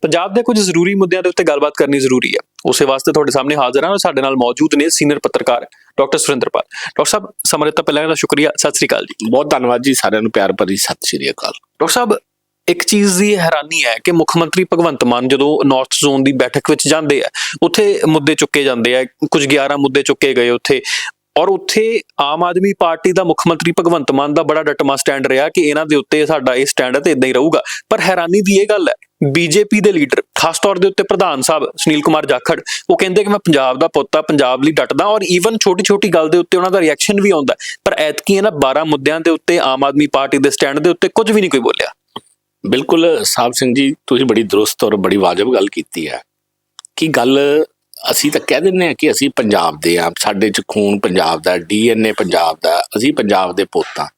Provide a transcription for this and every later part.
ਪੰਜਾਬ ਦੇ ਕੁਝ ਜ਼ਰੂਰੀ ਮੁੱਦਿਆਂ ਦੇ ਉੱਤੇ ਗੱਲਬਾਤ ਕਰਨੀ ਜ਼ਰੂਰੀ ਹੈ। ਉਸੇ ਵਾਸਤੇ ਤੁਹਾਡੇ ਸਾਹਮਣੇ ਹਾਜ਼ਰ ਹਾਂ। ਸਾਡੇ ਨਾਲ ਮੌਜੂਦ ਨੇ ਸੀਨੀਅਰ ਪੱਤਰਕਾਰ ਡਾਕਟਰ ਸੁਰਿੰਦਰਪਾਲ ਡਾਕਟਰ ਸਾਹਿਬ ਸਮੇਂ ਤੋਂ ਪਹਿਲਾਂ ਦਾ ਸ਼ੁਕਰੀਆ। ਸਤਿ ਸ੍ਰੀ ਅਕਾਲ ਜੀ। ਬਹੁਤ ਧੰਨਵਾਦ ਜੀ ਸਾਰਿਆਂ ਨੂੰ। ਪਿਆਰ ਭਰੀ ਸਤਿ ਸ਼੍ਰੀ ਅਕਾਲ। ਡਾਕਟਰ ਸਾਹਿਬ ਇੱਕ ਚੀਜ਼ ਦੀ ਹੈਰਾਨੀ ਹੈ ਕਿ ਮੁੱਖ ਮੰਤਰੀ ਭਗਵੰਤ ਮਾਨ ਜਦੋਂ ਨਾਰਥ ਜ਼ੋਨ ਦੀ ਬੈਠਕ ਵਿੱਚ ਜਾਂਦੇ ਆ ਉੱਥੇ ਮੁੱਦੇ ਚੁੱਕੇ ਜਾਂਦੇ ਆ। ਕੁਝ 11 ਮੁੱਦੇ ਚੁੱਕੇ ਗਏ ਉੱਥੇ। ਔਰ ਉੱਥੇ ਆਮ ਆਦਮੀ ਪਾਰਟੀ ਦਾ ਮੁੱਖ ਮੰਤਰੀ ਭਗਵੰਤ ਮਾਨ ਦਾ ਬੜਾ ਡਟਮਾ ਸਟੈਂਡ ਰਿਹਾ ਕਿ ਇਹਨਾਂ ਦੇ ਉੱਤੇ ਸਾਡਾ ਇਹ ਸਟੈਂਡ ਹੈ ਤੇ ਇਦਾਂ ਹੀ ਰਹੂਗਾ। ਪਰ ਹੈਰਾਨੀ ਦੀ ਇਹ ਗੱਲ ਹੈ, ਬੀਜੇਪੀ ਦੇ ਲੀਡਰ, ਖਾਸ ਤੌਰ ਦੇ ਉੱਤੇ ਪ੍ਰਧਾਨ ਸਾਹਿਬ ਸੁਨੀਲ ਕੁਮਾਰ ਜਾਖੜ, ਉਹ ਕਹਿੰਦੇ ਕਿ ਮੈਂ ਪੰਜਾਬ ਦਾ ਪੁੱਤ ਆ ਪੰਜਾਬ ਲਈ ਡਟਦਾ ਔਰ ਈਵਨ ਛੋਟੀ ਛੋਟੀ ਗੱਲ ਦੇ ਉੱਤੇ ਉਹਨਾਂ ਦਾ ਰਿਐਕਸ਼ਨ ਵੀ ਆਉਂਦਾ ਪਰ ਐਤਕੀ ਇਹਨਾਂ 12 ਮੁੱਦਿਆਂ ਦੇ ਉੱਤੇ ਆਮ ਆਦਮੀ ਪਾਰਟੀ ਦੇ ਸਟੈਂਡ ਦੇ ਉੱਤੇ ਕੁਝ ਵੀ ਨਹੀਂ ਕੋਈ ਬੋਲਿਆ। ਬਿਲਕੁਲ ਸਾਹਿਬ ਸਿੰਘ ਜੀ, ਤੁਸੀਂ ਬੜੀ ਦਰੁਸਤ ਔਰ ਬੜੀ ਵਾਜਬ ਗੱਲ ਕੀਤੀ ਹੈ। ਕਿ ਗੱਲ ਅਸੀਂ ਤਾਂ ਕਹਿ ਦਿੰਦੇ ਆ ਕਿ ਅਸੀਂ ਪੰਜਾਬ ਦੇ ਆ ਸਾਡੇ ਚ ਖੂਨ ਪੰਜਾਬ ਦਾ ਡੀਐਨਏ ਪੰਜਾਬ ਦਾ, ਅਸੀਂ ਪੰਜਾਬ ਦੇ ਪੁੱਤ ਹਾਂ।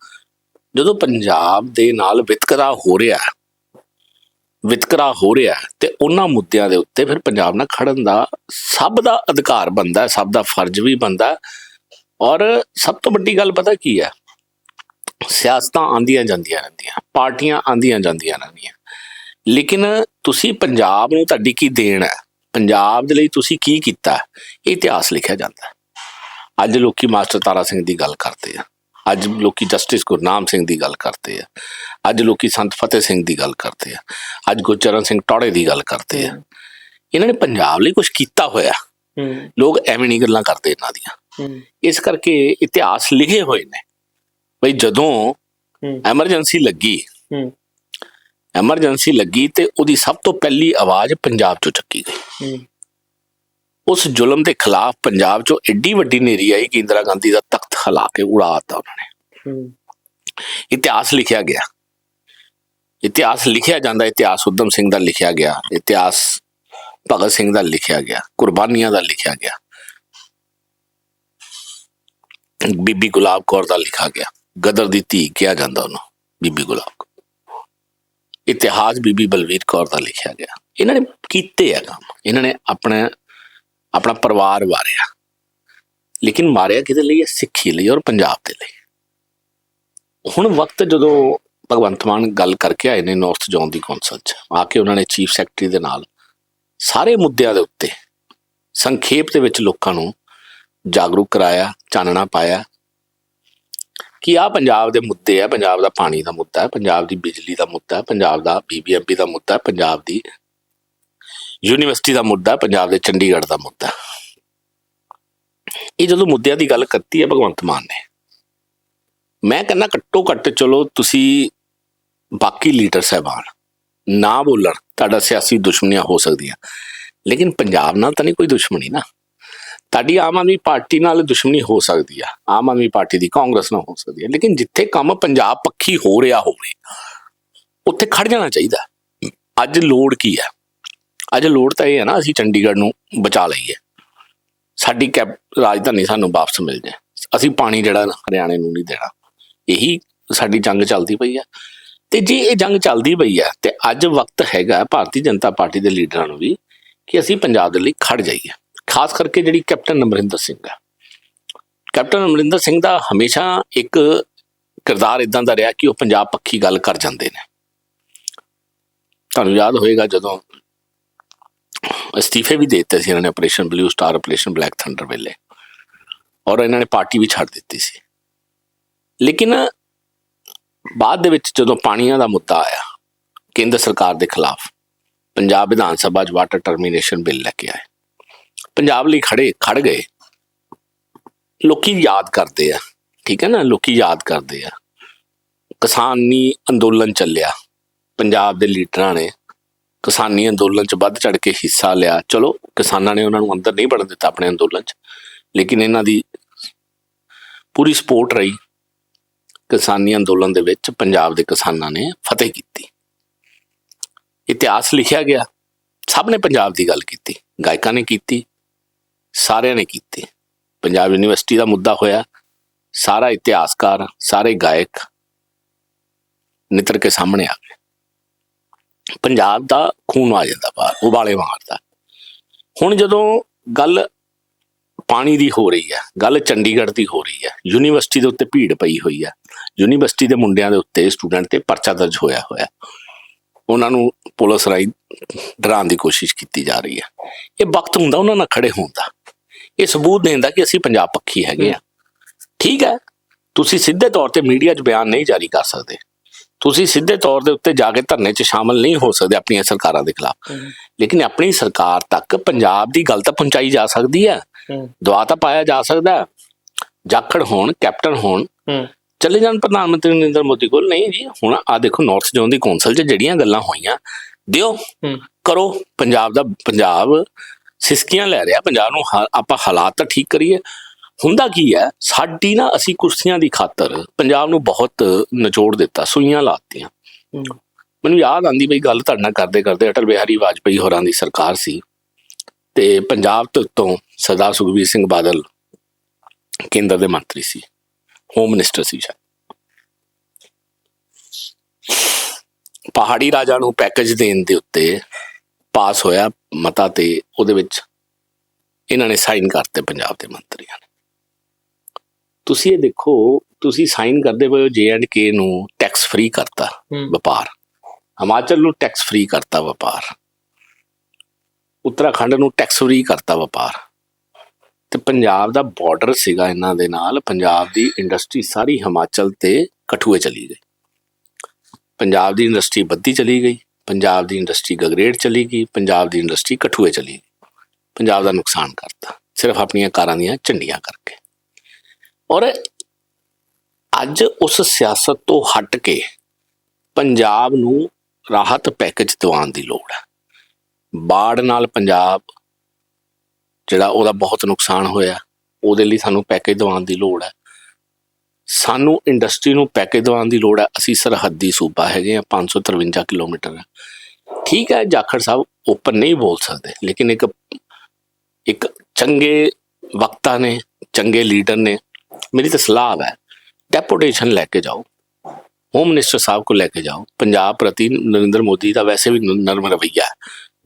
ਜਦੋਂ ਪੰਜਾਬ ਦੇ ਨਾਲ ਵਿਤਕਰਾ ਹੋ ਰਿਹਾ ਵਿਤਕਰਾ ਹੋ ਰਿਹਾ ਤੇ ਉਹਨਾਂ ਮੁੱਦਿਆਂ ਦੇ ਉੱਤੇ ਫਿਰ ਪੰਜਾਬ ਨਾਲ ਖੜਨ ਦਾ ਸਭ ਦਾ ਅਧਿਕਾਰ ਬੰਦਾ ਸਭ ਦਾ ਫਰਜ਼ ਵੀ ਬੰਦਾ ਔਰ ਸਭ ਤੋਂ ਵੱਡੀ ਗੱਲ ਪਤਾ ਕੀ ਹੈ? ਸਿਆਸਤਾਂ ਆਂਦੀਆਂ ਜਾਂਦੀਆਂ ਰਹਿੰਦੀਆਂ, ਪਾਰਟੀਆਂ ਆਂਦੀਆਂ ਜਾਂਦੀਆਂ ਰਹਿੰਦੀਆਂ। ਲੇਕਿਨ ਤੁਸੀਂ ਪੰਜਾਬ ਨੂੰ ਤੁਹਾਡੀ ਕੀ ਦੇਣ ਹੈ? ਪੰਜਾਬ ਦੇ ਲਈ ਤੁਸੀਂ ਕੀ ਕੀਤਾ? ਇਹ ਇਤਿਹਾਸ ਲਿਖਿਆ ਜਾਂਦਾ ਹੈ। ਅੱਜ ਲੋਕੀ ਮਾਸਟਰ ਤਾਰਾ ਸਿੰਘ ਦੀ ਗੱਲ ਕਰਦੇ ਆ। ਅੱਜ ਲੋਕੀ ਜਸਟਿਸ ਗੁਰਨਾਮ ਸਿੰਘ ਦੀ ਗੱਲ ਕਰਦੇ ਆ। ਅੱਜ ਲੋਕੀ ਸੰਤ ਫਤਿਹ ਸਿੰਘ ਦੀ ਗੱਲ ਕਰਦੇ ਆ। ਅੱਜ ਗੁਰਚਰਨ ਸਿੰਘ ਟੌੜੇ ਦੀ ਗੱਲ ਕਰਦੇ ਆ। ਇਹਨਾਂ ਨੇ ਪੰਜਾਬ ਲਈ ਕੁਝ ਕੀਤਾ ਹੋਇਆ। ਲੋਕ ਐਵੇਂ ਨਹੀਂ ਗੱਲਾਂ ਕਰਦੇ ਇਹਨਾਂ ਦੀਆਂ। ਇਸ ਕਰਕੇ ਇਤਿਹਾਸ ਲਿਖੇ ਹੋਏ ਨੇ। ਬਈ ਜਦੋਂ ਐਮਰਜੈਂਸੀ ਲੱਗੀ। ਐਮਰਜੈਂਸੀ ਲੱਗੀ ਤੇ ਉਹਦੀ ਸਭ ਤੋਂ ਪਹਿਲੀ ਆਵਾਜ਼ ਪੰਜਾਬ ਚੋਂ ਚੱਕੀ ਗਈ। ਉਸ ਜ਼ੁਲਮ ਦੇ ਖਿਲਾਫ ਪੰਜਾਬ ਚੋਂ ਐਡੀ ਵੱਡੀ ਨੇਰੀ ਆਈ ਕਿ ਇੰਦਰਾ ਗਾਂਧੀ ਦਾ ਤਖਤ ਹਿਲਾ ਕੇ ਉਡਾਤਾ ਉਹਨਾਂ ਨੇ। ਇਤਿਹਾਸ ਲਿਖਿਆ ਗਿਆ। ਇਤਿਹਾਸ ਲਿਖਿਆ ਜਾਂਦਾ ਇਤਿਹਾਸ ਉਦਮ ਸਿੰਘ ਦਾ ਲਿਖਿਆ ਗਿਆ ਇਤਿਹਾਸ ਭਗਤ ਸਿੰਘ ਦਾ ਲਿਖਿਆ ਗਿਆ ਕੁਰਬਾਨੀਆਂ ਦਾ ਲਿਖਿਆ ਗਿਆ। ਬੀਬੀ ਗੁਲਾਬ ਕੌਰ ਦਾ ਲਿਖਿਆ ਗਿਆ। ਗਦਰ ਦੀ ਧੀ ਕਿਹਾ ਜਾਂਦਾ ਉਹਨੂੰ ਬੀਬੀ ਗੁਲਾਬ ਕੌਰ। ਇਤਿਹਾਸ ਬੀਬੀ ਬਲਵੀਰ ਕੌਰ ਦਾ ਲਿਖਿਆ ਗਿਆ। ਇਹਨਾਂ ਨੇ ਕੀਤੇ ਆ ਕੰਮ। ਇਹਨਾਂ ਨੇ ਆਪਣੇ, ਆਪਣਾ ਪਰਿਵਾਰ ਵਾਰਿਆ। ਲੇਕਿਨ ਮਾਰਿਆ ਕਿਹਦੇ ਲਈ? ਹੈ ਸਿੱਖੀ ਲਈ ਔਰ ਪੰਜਾਬ ਦੇ ਲਈ। ਹੁਣ ਵਕਤ ਜਦੋਂ ਭਗਵੰਤ ਮਾਨ ਗੱਲ ਕਰਕੇ ਆਏ ਨੇ ਨਾਰਥ ਜ਼ੋਨ ਦੀ ਕੌਂਸਲ 'ਚ, ਆ ਕੇ ਉਹਨਾਂ ਨੇ ਚੀਫ ਸੈਕਟਰੀ ਦੇ ਨਾਲ ਸਾਰੇ ਮੁੱਦਿਆਂ ਦੇ ਉੱਤੇ ਸੰਖੇਪ ਦੇ ਵਿੱਚ ਲੋਕਾਂ ਨੂੰ ਜਾਗਰੂਕ ਕਰਾਇਆ, ਚਾਨਣਾ ਪਾਇਆ ਕਿ ਆ ਪੰਜਾਬ ਦੇ ਮੁੱਦੇ ਆ, ਪੰਜਾਬ ਦਾ ਪਾਣੀ ਦਾ ਮੁੱਦਾ ਹੈ ਪੰਜਾਬ ਦੀ ਬਿਜਲੀ ਦਾ ਮੁੱਦਾ ਹੈ ਪੰਜਾਬ ਦਾ ਬੀਬੀਐਮਪੀ ਦਾ ਮੁੱਦਾ ਹੈ ਪੰਜਾਬ ਦੀ ਯੂਨੀਵਰਸਿਟੀ ਦਾ ਮੁੱਦਾ ਪੰਜਾਬ ਦੇ ਚੰਡੀਗੜ੍ਹ ਦਾ ਮੁੱਦਾ ਇਹ ਜਦੋਂ ਮੁੱਦਿਆਂ ਦੀ ਗੱਲ ਕਰਤੀ ਹੈ ਭਗਵੰਤ ਮਾਨ ਨੇ, ਮੈਂ ਕਹਿੰਦਾ ਘੱਟੋ ਘੱਟ ਚਲੋ ਤੁਸੀਂ ਬਾਕੀ ਲੀਡਰ ਸਾਹਿਬਾਨ, ਨਾ ਬੋਲਣ, ਤੁਹਾਡਾ ਸਿਆਸੀ ਦੁਸ਼ਮਣੀਆਂ ਹੋ ਸਕਦੀਆਂ, ਲੇਕਿਨ ਪੰਜਾਬ ਨਾਲ ਤਾਂ ਨਹੀਂ ਕੋਈ ਦੁਸ਼ਮਣੀ ਨਾ। ਤੁਹਾਡੀ ਆਮ ਆਦਮੀ ਪਾਰਟੀ ਨਾਲ ਦੁਸ਼ਮਣੀ ਹੋ ਸਕਦੀ ਆ, ਆਮ ਆਦਮੀ ਪਾਰਟੀ ਦੀ ਕਾਂਗਰਸ ਨਾਲ ਹੋ ਸਕਦੀ ਹੈ ਲੇਕਿਨ ਜਿੱਥੇ ਕੰਮ ਪੰਜਾਬ ਪੱਖੀ ਹੋ ਰਿਹਾ ਹੋਵੇ, ਉੱਥੇ ਖੜ ਜਾਣਾ ਚਾਹੀਦਾ। ਅੱਜ ਲੋੜ ਕੀ ਹੈ ਅੱਜ ਲੋੜ ਤਾਂ ਇਹ ਹੈ ਨਾ, ਅਸੀਂ ਚੰਡੀਗੜ੍ਹ ਨੂੰ ਬਚਾ ਲਈਏ। ਸਾਡੀ ਕੈਪ, ਰਾਜਧਾਨੀ ਸਾਨੂੰ ਵਾਪਸ ਮਿਲ ਜਾਏ। ਅਸੀਂ ਪਾਣੀ ਜਿਹੜਾ ਹਰਿਆਣੇ ਨੂੰ ਨਹੀਂ ਦੇਣਾ। ਇਹੀ ਸਾਡੀ ਜੰਗ ਚੱਲਦੀ ਪਈ ਆ। ਤੇ ਜੇ ਇਹ ਜੰਗ ਚੱਲਦੀ ਪਈ ਆ, ਤੇ ਅੱਜ ਵਕਤ ਹੈਗਾ ਭਾਰਤੀ ਜਨਤਾ ਪਾਰਟੀ ਦੇ ਲੀਡਰਾਂ ਨੂੰ ਵੀ, ਕਿ ਅਸੀਂ ਪੰਜਾਬ ਦੇ ਲਈ ਖੜ ਜਾਈਏ। ਖਾਸ ਕਰਕੇ ਜਿਹੜੀ ਕੈਪਟਨ ਅਮਰਿੰਦਰ ਸਿੰਘ ਹੈ। ਕੈਪਟਨ ਅਮਰਿੰਦਰ ਸਿੰਘ ਦਾ ਹਮੇਸ਼ਾ ਇੱਕ ਕਿਰਦਾਰ ਇਦਾਂ ਦਾ ਰਿਹਾ ਕਿ ਉਹ ਪੰਜਾਬ ਪੱਖੀ ਗੱਲ ਕਰ ਜਾਂਦੇ ਨੇ। ਤੁਹਾਨੂੰ ਯਾਦ ਹੋਏਗਾ ਜਦੋਂ ਅਸਤੀਫੇ ਵੀ ਦੇ ਦਿੱਤੇ ਸੀ ਇਹਨਾਂ ਨੇ operation blue star, operation black thunder ਵੇਲੇ। ਔਰ ਇਹਨਾਂ ਨੇ ਪਾਰਟੀ ਵੀ ਛੱਡ ਦਿੱਤੀ ਸੀ। ਲੇਕਿਨ ਬਾਅਦ ਦੇ ਵਿੱਚ ਜਦੋਂ ਪਾਣੀਆਂ ਦਾ ਮੁੱਦਾ ਆਇਆ, ਕੇਂਦਰ ਸਰਕਾਰ ਦੇ ਖਿਲਾਫ, ਪੰਜਾਬ ਵਿਧਾਨ ਸਭਾ 'ਚ ਵਾਟਰ ਟਰਮੀਨੇਸ਼ਨ ਬਿੱਲ ਲੈ ਕੇ ਆਏ। ਪੰਜਾਬ ਲਈ ਖੜੇ ਖੜ ਗਏ। ਲੋਕੀ ਯਾਦ ਕਰਦੇ ਆ, ਠੀਕ ਹੈ ਨਾ? ਲੋਕੀ ਯਾਦ ਕਰਦੇ ਆ। ਕਿਸਾਨੀ ਅੰਦੋਲਨ ਚੱਲਿਆ। ਪੰਜਾਬ ਦੇ ਲੀਡਰਾਂ ਨੇ ਕਿਸਾਨੀ ਅੰਦੋਲਨ 'ਚ ਵੱਧ ਚੜ ਕੇ ਹਿੱਸਾ ਲਿਆ। ਚਲੋ, ਕਿਸਾਨਾਂ ਨੇ ਉਹਨਾਂ ਨੂੰ ਅੰਦਰ ਨਹੀਂ ਵੜਨ ਦਿੱਤਾ ਆਪਣੇ ਅੰਦੋਲਨ 'ਚ, ਲੇਕਿਨ ਇਹਨਾਂ ਦੀ ਪੂਰੀ ਸਪੋਰਟ ਰਹੀ। ਕਿਸਾਨੀ ਅੰਦੋਲਨ ਦੇ ਵਿੱਚ ਪੰਜਾਬ ਦੇ ਕਿਸਾਨਾਂ ਨੇ ਫਤਿਹ ਕੀਤੀ। ਇਤਿਹਾਸ ਲਿਖਿਆ ਗਿਆ। ਸਭ ਨੇ ਪੰਜਾਬ ਦੀ ਗੱਲ ਕੀਤੀ। ਗਾਇਕਾਂ ਨੇ ਕੀਤੀ। ਸਾਰਿਆਂ ਨੇ ਕੀਤੀ। ਪੰਜਾਬ ਯੂਨੀਵਰਸਿਟੀ ਦਾ ਮੁੱਦਾ ਹੋਇਆ, ਸਾਰਾ ਇਤਿਹਾਸਕਾਰ, ਸਾਰੇ ਗਾਇਕ ਨਿਤਰ ਕੇ ਸਾਹਮਣੇ ਆ ਗਏ। ਪੰਜਾਬ ਦਾ ਖੂਨ ਆ ਜਾਂਦਾ ਬਾਹਰ, ਉਬਾਲੇ ਮਾਰਦਾ ਹੁਣ ਜਦੋਂ ਗੱਲ ਪਾਣੀ ਦੀ ਹੋ ਰਹੀ ਹੈ, ਗੱਲ ਚੰਡੀਗੜ੍ਹ ਦੀ ਹੋ ਰਹੀ ਹੈ, ਯੂਨੀਵਰਸਿਟੀ ਦੇ ਉੱਤੇ ਭੀੜ ਪਈ ਹੋਈ ਹੈ, ਯੂਨੀਵਰਸਿਟੀ ਦੇ ਮੁੰਡਿਆਂ ਦੇ ਉੱਤੇ ਸਟੂਡੈਂਟ ਤੇ ਪਰਚਾ ਦਰਜ ਹੋਇਆ ਹੋਇਆ, ਉਹਨਾਂ ਨੂੰ ਪੁਲਿਸ ਰਾਈ ਡਰਾਉਣ ਦੀ ਕੋਸ਼ਿਸ਼ ਕੀਤੀ ਜਾ ਰਹੀ ਹੈ। ਇਹ ਵਕਤ ਹੁੰਦਾ, ਉਹਨਾਂ ਨਾਲ ਖੜੇ ਹੋਣ ਦਾ। ਇਹ ਸਬੂਤ ਦੇਣ ਦਾ ਕਿ ਅਸੀਂ ਪੰਜਾਬ ਪੱਖੀ ਹੈਗੇ ਆ। ਠੀਕ ਹੈ। ਤੁਸੀਂ ਸਿੱਧੇ ਤੌਰ ਤੇ ਮੀਡੀਆ 'ਚ ਬਿਆਨ ਨਹੀਂ ਜਾਰੀ ਕਰ ਸਕਦੇ। ਤੁਸੀਂ ਸਿੱਧੇ ਤੌਰ ਦੇ ਉੱਤੇ ਜਾ ਕੇ ਧਰਨੇ 'ਚ ਸ਼ਾਮਲ ਨਹੀਂ ਹੋ ਸਕਦੇ ਆਪਣੀਆਂ ਸਰਕਾਰਾਂ ਦੇ ਖਿਲਾਫ। ਲੇਕਿਨ ਆਪਣੀ ਸਰਕਾਰ ਤੱਕ ਪੰਜਾਬ ਦੀ ਗੱਲ ਤਾਂ ਪਹੁੰਚਾਈ ਜਾ ਸਕਦੀ ਹੈ। ਦਵਾ ਤਾਂ ਪਾਇਆ ਜਾ ਸਕਦਾ। ਜਾਖੜ ਹੋਣ ਕੈਪਟਨ ਹੋਣ। ਚਲੇ ਜਾਣ ਪ੍ਰਧਾਨ ਮੰਤਰੀ ਨਰਿੰਦਰ ਮੋਦੀ ਕੋਲ। ਨਹੀਂ ਜੀ ਹੁਣ ਆ ਦੇਖੋ ਨਾਰਥ ਜ਼ੋਨ ਦੀ ਕੌਂਸਲ 'ਚ ਜਿਹੜੀਆਂ ਗੱਲਾਂ ਹੋਈਆਂ ਦਿਓ। ਕਰੋ। ਪੰਜਾਬ ਦਾ ਪੰਜਾਬ ਸਿਸਕੀਆਂ ਲੈ ਰਿਹਾ ਪੰਜਾਬ ਨੂੰ ਆਪਾਂ ਹਾਲਾਤ ਤਾਂ ਠੀਕ ਕਰੀਏ। ਹੁੰਦਾ ਕੀ ਹੈ ਸਾਡੀ ਨਾ ਅਸੀਂ ਕੁਰਸੀਆਂ ਦੀ ਖਾਤਰ ਪੰਜਾਬ ਨੂੰ ਬਹੁਤ ਨਿਚੋੜ ਦਿੱਤਾ ਸੂਈਆਂ ਲਾਤੀਆਂ। ਮੈਨੂੰ ਯਾਦ ਆਂਦੀ ਬਈ ਗੱਲ ਤੁਹਾਡੇ ਨਾਲ ਕਰਦੇ ਕਰਦੇ ਅਟਲ ਬਿਹਾਰੀ ਵਾਜਪੇਈ ਹੋਰਾਂ ਦੀ ਸਰਕਾਰ ਸੀ ਤੇ ਪੰਜਾਬ ਤੋਂ ਤੋਂ ਸਰਦਾਰ ਸੁਖਬੀਰ ਸਿੰਘ ਬਾਦਲ ਕੇਂਦਰ ਦੇ ਮੰਤਰੀ ਸੀ ਹੋਮ ਮਿਨਿਸਟਰ ਸੀ ਸ਼ਾਇਦ। ਪਹਾੜੀ ਰਾਜਾ ਨੂੰ ਪੈਕੇਜ ਦੇਣ ਦੇ ਉੱਤੇ ਪਾਸ ਹੋਇਆ ਮਤਾ ਤੇ ਉਹਦੇ ਵਿੱਚ ਇਹਨਾਂ ਨੇ ਸਾਈਨ ਕਰਤੇ ਪੰਜਾਬ ਦੇ ਮੰਤਰੀਆਂ ਨੇ। ਤੁਸੀਂ ਇਹ ਦੇਖੋ ਤੁਸੀਂ ਸਾਈਨ ਕਰਦੇ ਪਏ ਹੋ ਜੇ ਐਂਡ ਕੇ ਨੂੰ ਟੈਕਸ ਫ੍ਰੀ ਕਰਤਾ ਵਪਾਰ। ਹਿਮਾਚਲ ਨੂੰ ਟੈਕਸ ਫ੍ਰੀ ਕਰਤਾ ਵਪਾਰ। ਉੱਤਰਾਖੰਡ ਨੂੰ ਟੈਕਸ ਫ੍ਰੀ ਕਰਤਾ ਵਪਾਰ। ਤੇ ਪੰਜਾਬ ਦਾ ਬਾਰਡਰ ਸੀਗਾ ਇਹਨਾਂ ਦੇ ਨਾਲ ਪੰਜਾਬ ਦੀ ਇੰਡਸਟਰੀ ਸਾਰੀ ਹਿਮਾਚਲ ਤੇ ਕਠੂਏ ਚਲੀ ਗਈ। ਪੰਜਾਬ ਦੀ ਇੰਡਸਟਰੀ ਬੱਦੀ ਚਲੀ ਗਈ। ਪੰਜਾਬ ਦੀ ਇੰਡਸਟਰੀ ਗਗਰੇਟ ਚਲੀ ਗਈ, ਪੰਜਾਬ ਦੀ ਇੰਡਸਟਰੀ ਕਠੂਏ ਚਲੀ ਗਈ। ਪੰਜਾਬ ਦਾ ਨੁਕਸਾਨ ਕਰਤਾ। ਸਿਰਫ ਆਪਣੀਆਂ ਕਾਰਾਂ ਦੀਆਂ ਝੰਡੀਆਂ ਕਰਕੇ। ਔਰ ਅੱਜ ਉਸ ਸਿਆਸਤ ਤੋਂ ਹਟ ਕੇ ਪੰਜਾਬ ਨੂੰ ਰਾਹਤ ਪੈਕੇਜ ਦਿਵਾਉਣ ਦੀ ਲੋੜ ਹੈ। ਬਾੜ ਨਾਲ ਪੰਜਾਬ ਜਿਹੜਾ ਉਹਦਾ ਬਹੁਤ ਨੁਕਸਾਨ ਹੋਇਆ, ਉਹਦੇ ਲਈ ਸਾਨੂੰ ਪੈਕੇਜ ਦਿਵਾਉਣ ਦੀ ਲੋੜ ਹੈ। ਸਾਨੂੰ ਇੰਡਸਟਰੀ ਨੂੰ ਪੈਕੇਜ ਦਿਵਾਉਣ ਦੀ ਲੋੜ ਹੈ। ਅਸੀਂ ਸਰਹੱਦੀ ਸੂਬਾ ਹੈਗੇ ਆ 553 ਕਿਲੋਮੀਟਰ ਹੈ। ਠੀਕ ਹੈ, ਜਾਖੜ ਸਾਹਿਬ ਓਪਨ ਨਹੀਂ ਬੋਲ ਸਕਦੇ, ਲੇਕਿਨ ਇੱਕ ਇੱਕ ਚੰਗੇ ਵਕਤਾ ਨੇ, ਚੰਗੇ ਲੀਡਰ ਨੇ। ਮੇਰੀ ਤਾਂ ਸਲਾਹ ਹੈ ਡੈਪੂਟੇਸ਼ਨ ਲੈ ਕੇ ਜਾਓ। ਹੋਮ ਮਿਨਿਸਟਰ ਸਾਹਿਬ ਕੋ ਲੈ ਕੇ ਜਾਓ। ਪੰਜਾਬ ਪ੍ਰਤੀ ਨਰਿੰਦਰ ਮੋਦੀ ਦਾ ਵੈਸੇ ਵੀ ਨ- ਨਰਮ ਰਵੱਈਆ ਹੈ,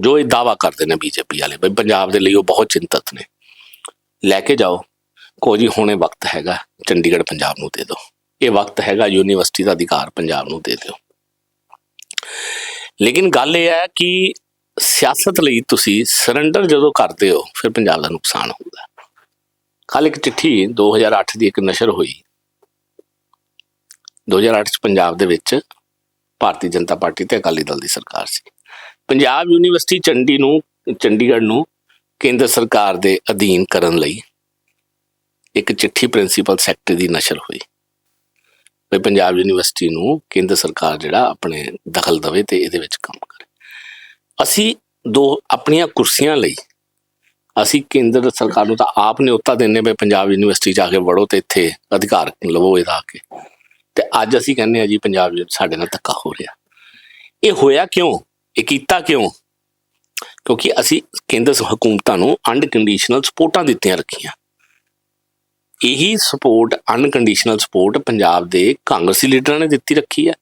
ਜੋ ਇਹ ਦਾਵਾ ਕਰਦੇ ਨੇ ਬੀਜੇਪੀ ਵਾਲੇ, ਬਈ ਪੰਜਾਬ ਦੇ ਲਈ ਉਹ ਬਹੁਤ ਚਿੰਤਤ ਨੇ। ਲੈ ਕੇ ਜਾਓ। ਕੋ ਜੀ, ਹੁਣੇ ਵਕਤ ਹੈਗਾ, ਚੰਡੀਗੜ੍ਹ ਪੰਜਾਬ ਨੂੰ ਦੇ ਦਿਓ। ਇਹ ਵਕਤ ਹੈਗਾ, ਯੂਨੀਵਰਸਿਟੀ ਦਾ ਅਧਿਕਾਰ ਪੰਜਾਬ ਨੂੰ ਦੇ ਦਿਓ। ਲੇਕਿਨ ਗੱਲ ਇਹ ਹੈ ਕਿ ਸਿਆਸਤ ਲਈ ਤੁਸੀਂ ਸਰੈਂਡਰ ਜਦੋਂ ਕਰਦੇ ਹੋ, ਫਿਰ ਪੰਜਾਬ ਦਾ ਨੁਕਸਾਨ ਹੁੰਦਾ ਹੈ ਕੱਲ ਇੱਕ ਚਿੱਠੀ 2008 ਦੀ ਇੱਕ ਨਸ਼ਰ ਹੋਈ। 2008 ਚ ਪੰਜਾਬ ਦੇ ਵਿੱਚ ਭਾਰਤੀ ਜਨਤਾ ਪਾਰਟੀ ਤੇ ਅਕਾਲੀ ਦਲ ਦੀ ਸਰਕਾਰ ਸੀ। ਪੰਜਾਬ ਯੂਨੀਵਰਸਿਟੀ ਚੰਡੀ ਨੂੰ, ਚੰਡੀਗੜ੍ਹ ਨੂੰ ਕੇਂਦਰ ਸਰਕਾਰ ਦੇ ਅਧੀਨ ਕਰਨ ਲਈ ਇੱਕ ਚਿੱਠੀ ਪ੍ਰਿੰਸੀਪਲ ਸੈਕਟਰੀ ਦੀ ਨਸ਼ਰ ਹੋਈ। ਵੀ ਪੰਜਾਬ ਯੂਨੀਵਰਸਿਟੀ ਨੂੰ ਕੇਂਦਰ ਸਰਕਾਰ ਜਿਹੜਾ ਆਪਣੇ ਦਖਲ ਦੇਵੇ ਤੇ ਇਹਦੇ ਵਿੱਚ ਕੰਮ ਕਰੇ। ਅਸੀਂ ਦੋ ਆਪਣੀਆਂ ਕੁਰਸੀਆਂ ਲਈ ਅਸੀਂ ਕੇਂਦਰ ਸਰਕਾਰ ਨੂੰ ਤਾਂ ਆਪ ਨਿਯੁਕਤਾ ਦਿੰਨੇ ਵੀ ਪੰਜਾਬ ਯੂਨੀਵਰਸਿਟੀ ਜਾ ਕੇ ਵੜੋ ਤੇ ਇੱਥੇ ਅਧਿਕਾਰ ਲਵੋ ਇਹਦਾ ਆ ਕੇ। ਤੇ ਅੱਜ ਅਸੀਂ ਕਹਿੰਦੇ ਆ ਜੀ ਪੰਜਾਬ ਸਾਡੇ ਨਾਲ ਧੱਕਾ ਹੋ ਰਿਹਾ। ਇਹ ਹੋਇਆ ਕਿਉਂ? ਇਹ ਕੀਤਾ ਕਿਉਂ? ਕਿਉਂਕਿ ਅਸੀਂ ਕੇਂਦਰ ਹਕੂਮਤਾਂ ਨੂੰ ਅਨਕੰਡੀਸ਼ਨਲ ਸਪੋਰਟਾਂ ਦਿੱਤੀਆਂ ਰੱਖੀਆਂ। ਇਹੀ ਸਪੋਰਟ ਅਨਕੰਡੀਸ਼ਨਲ ਸਪੋਰਟ ਪੰਜਾਬ ਦੇ ਕਾਂਗਰਸੀ ਲੀਡਰਾਂ ਨੇ ਦਿੱਤੀ ਰੱਖੀ ਹੈ।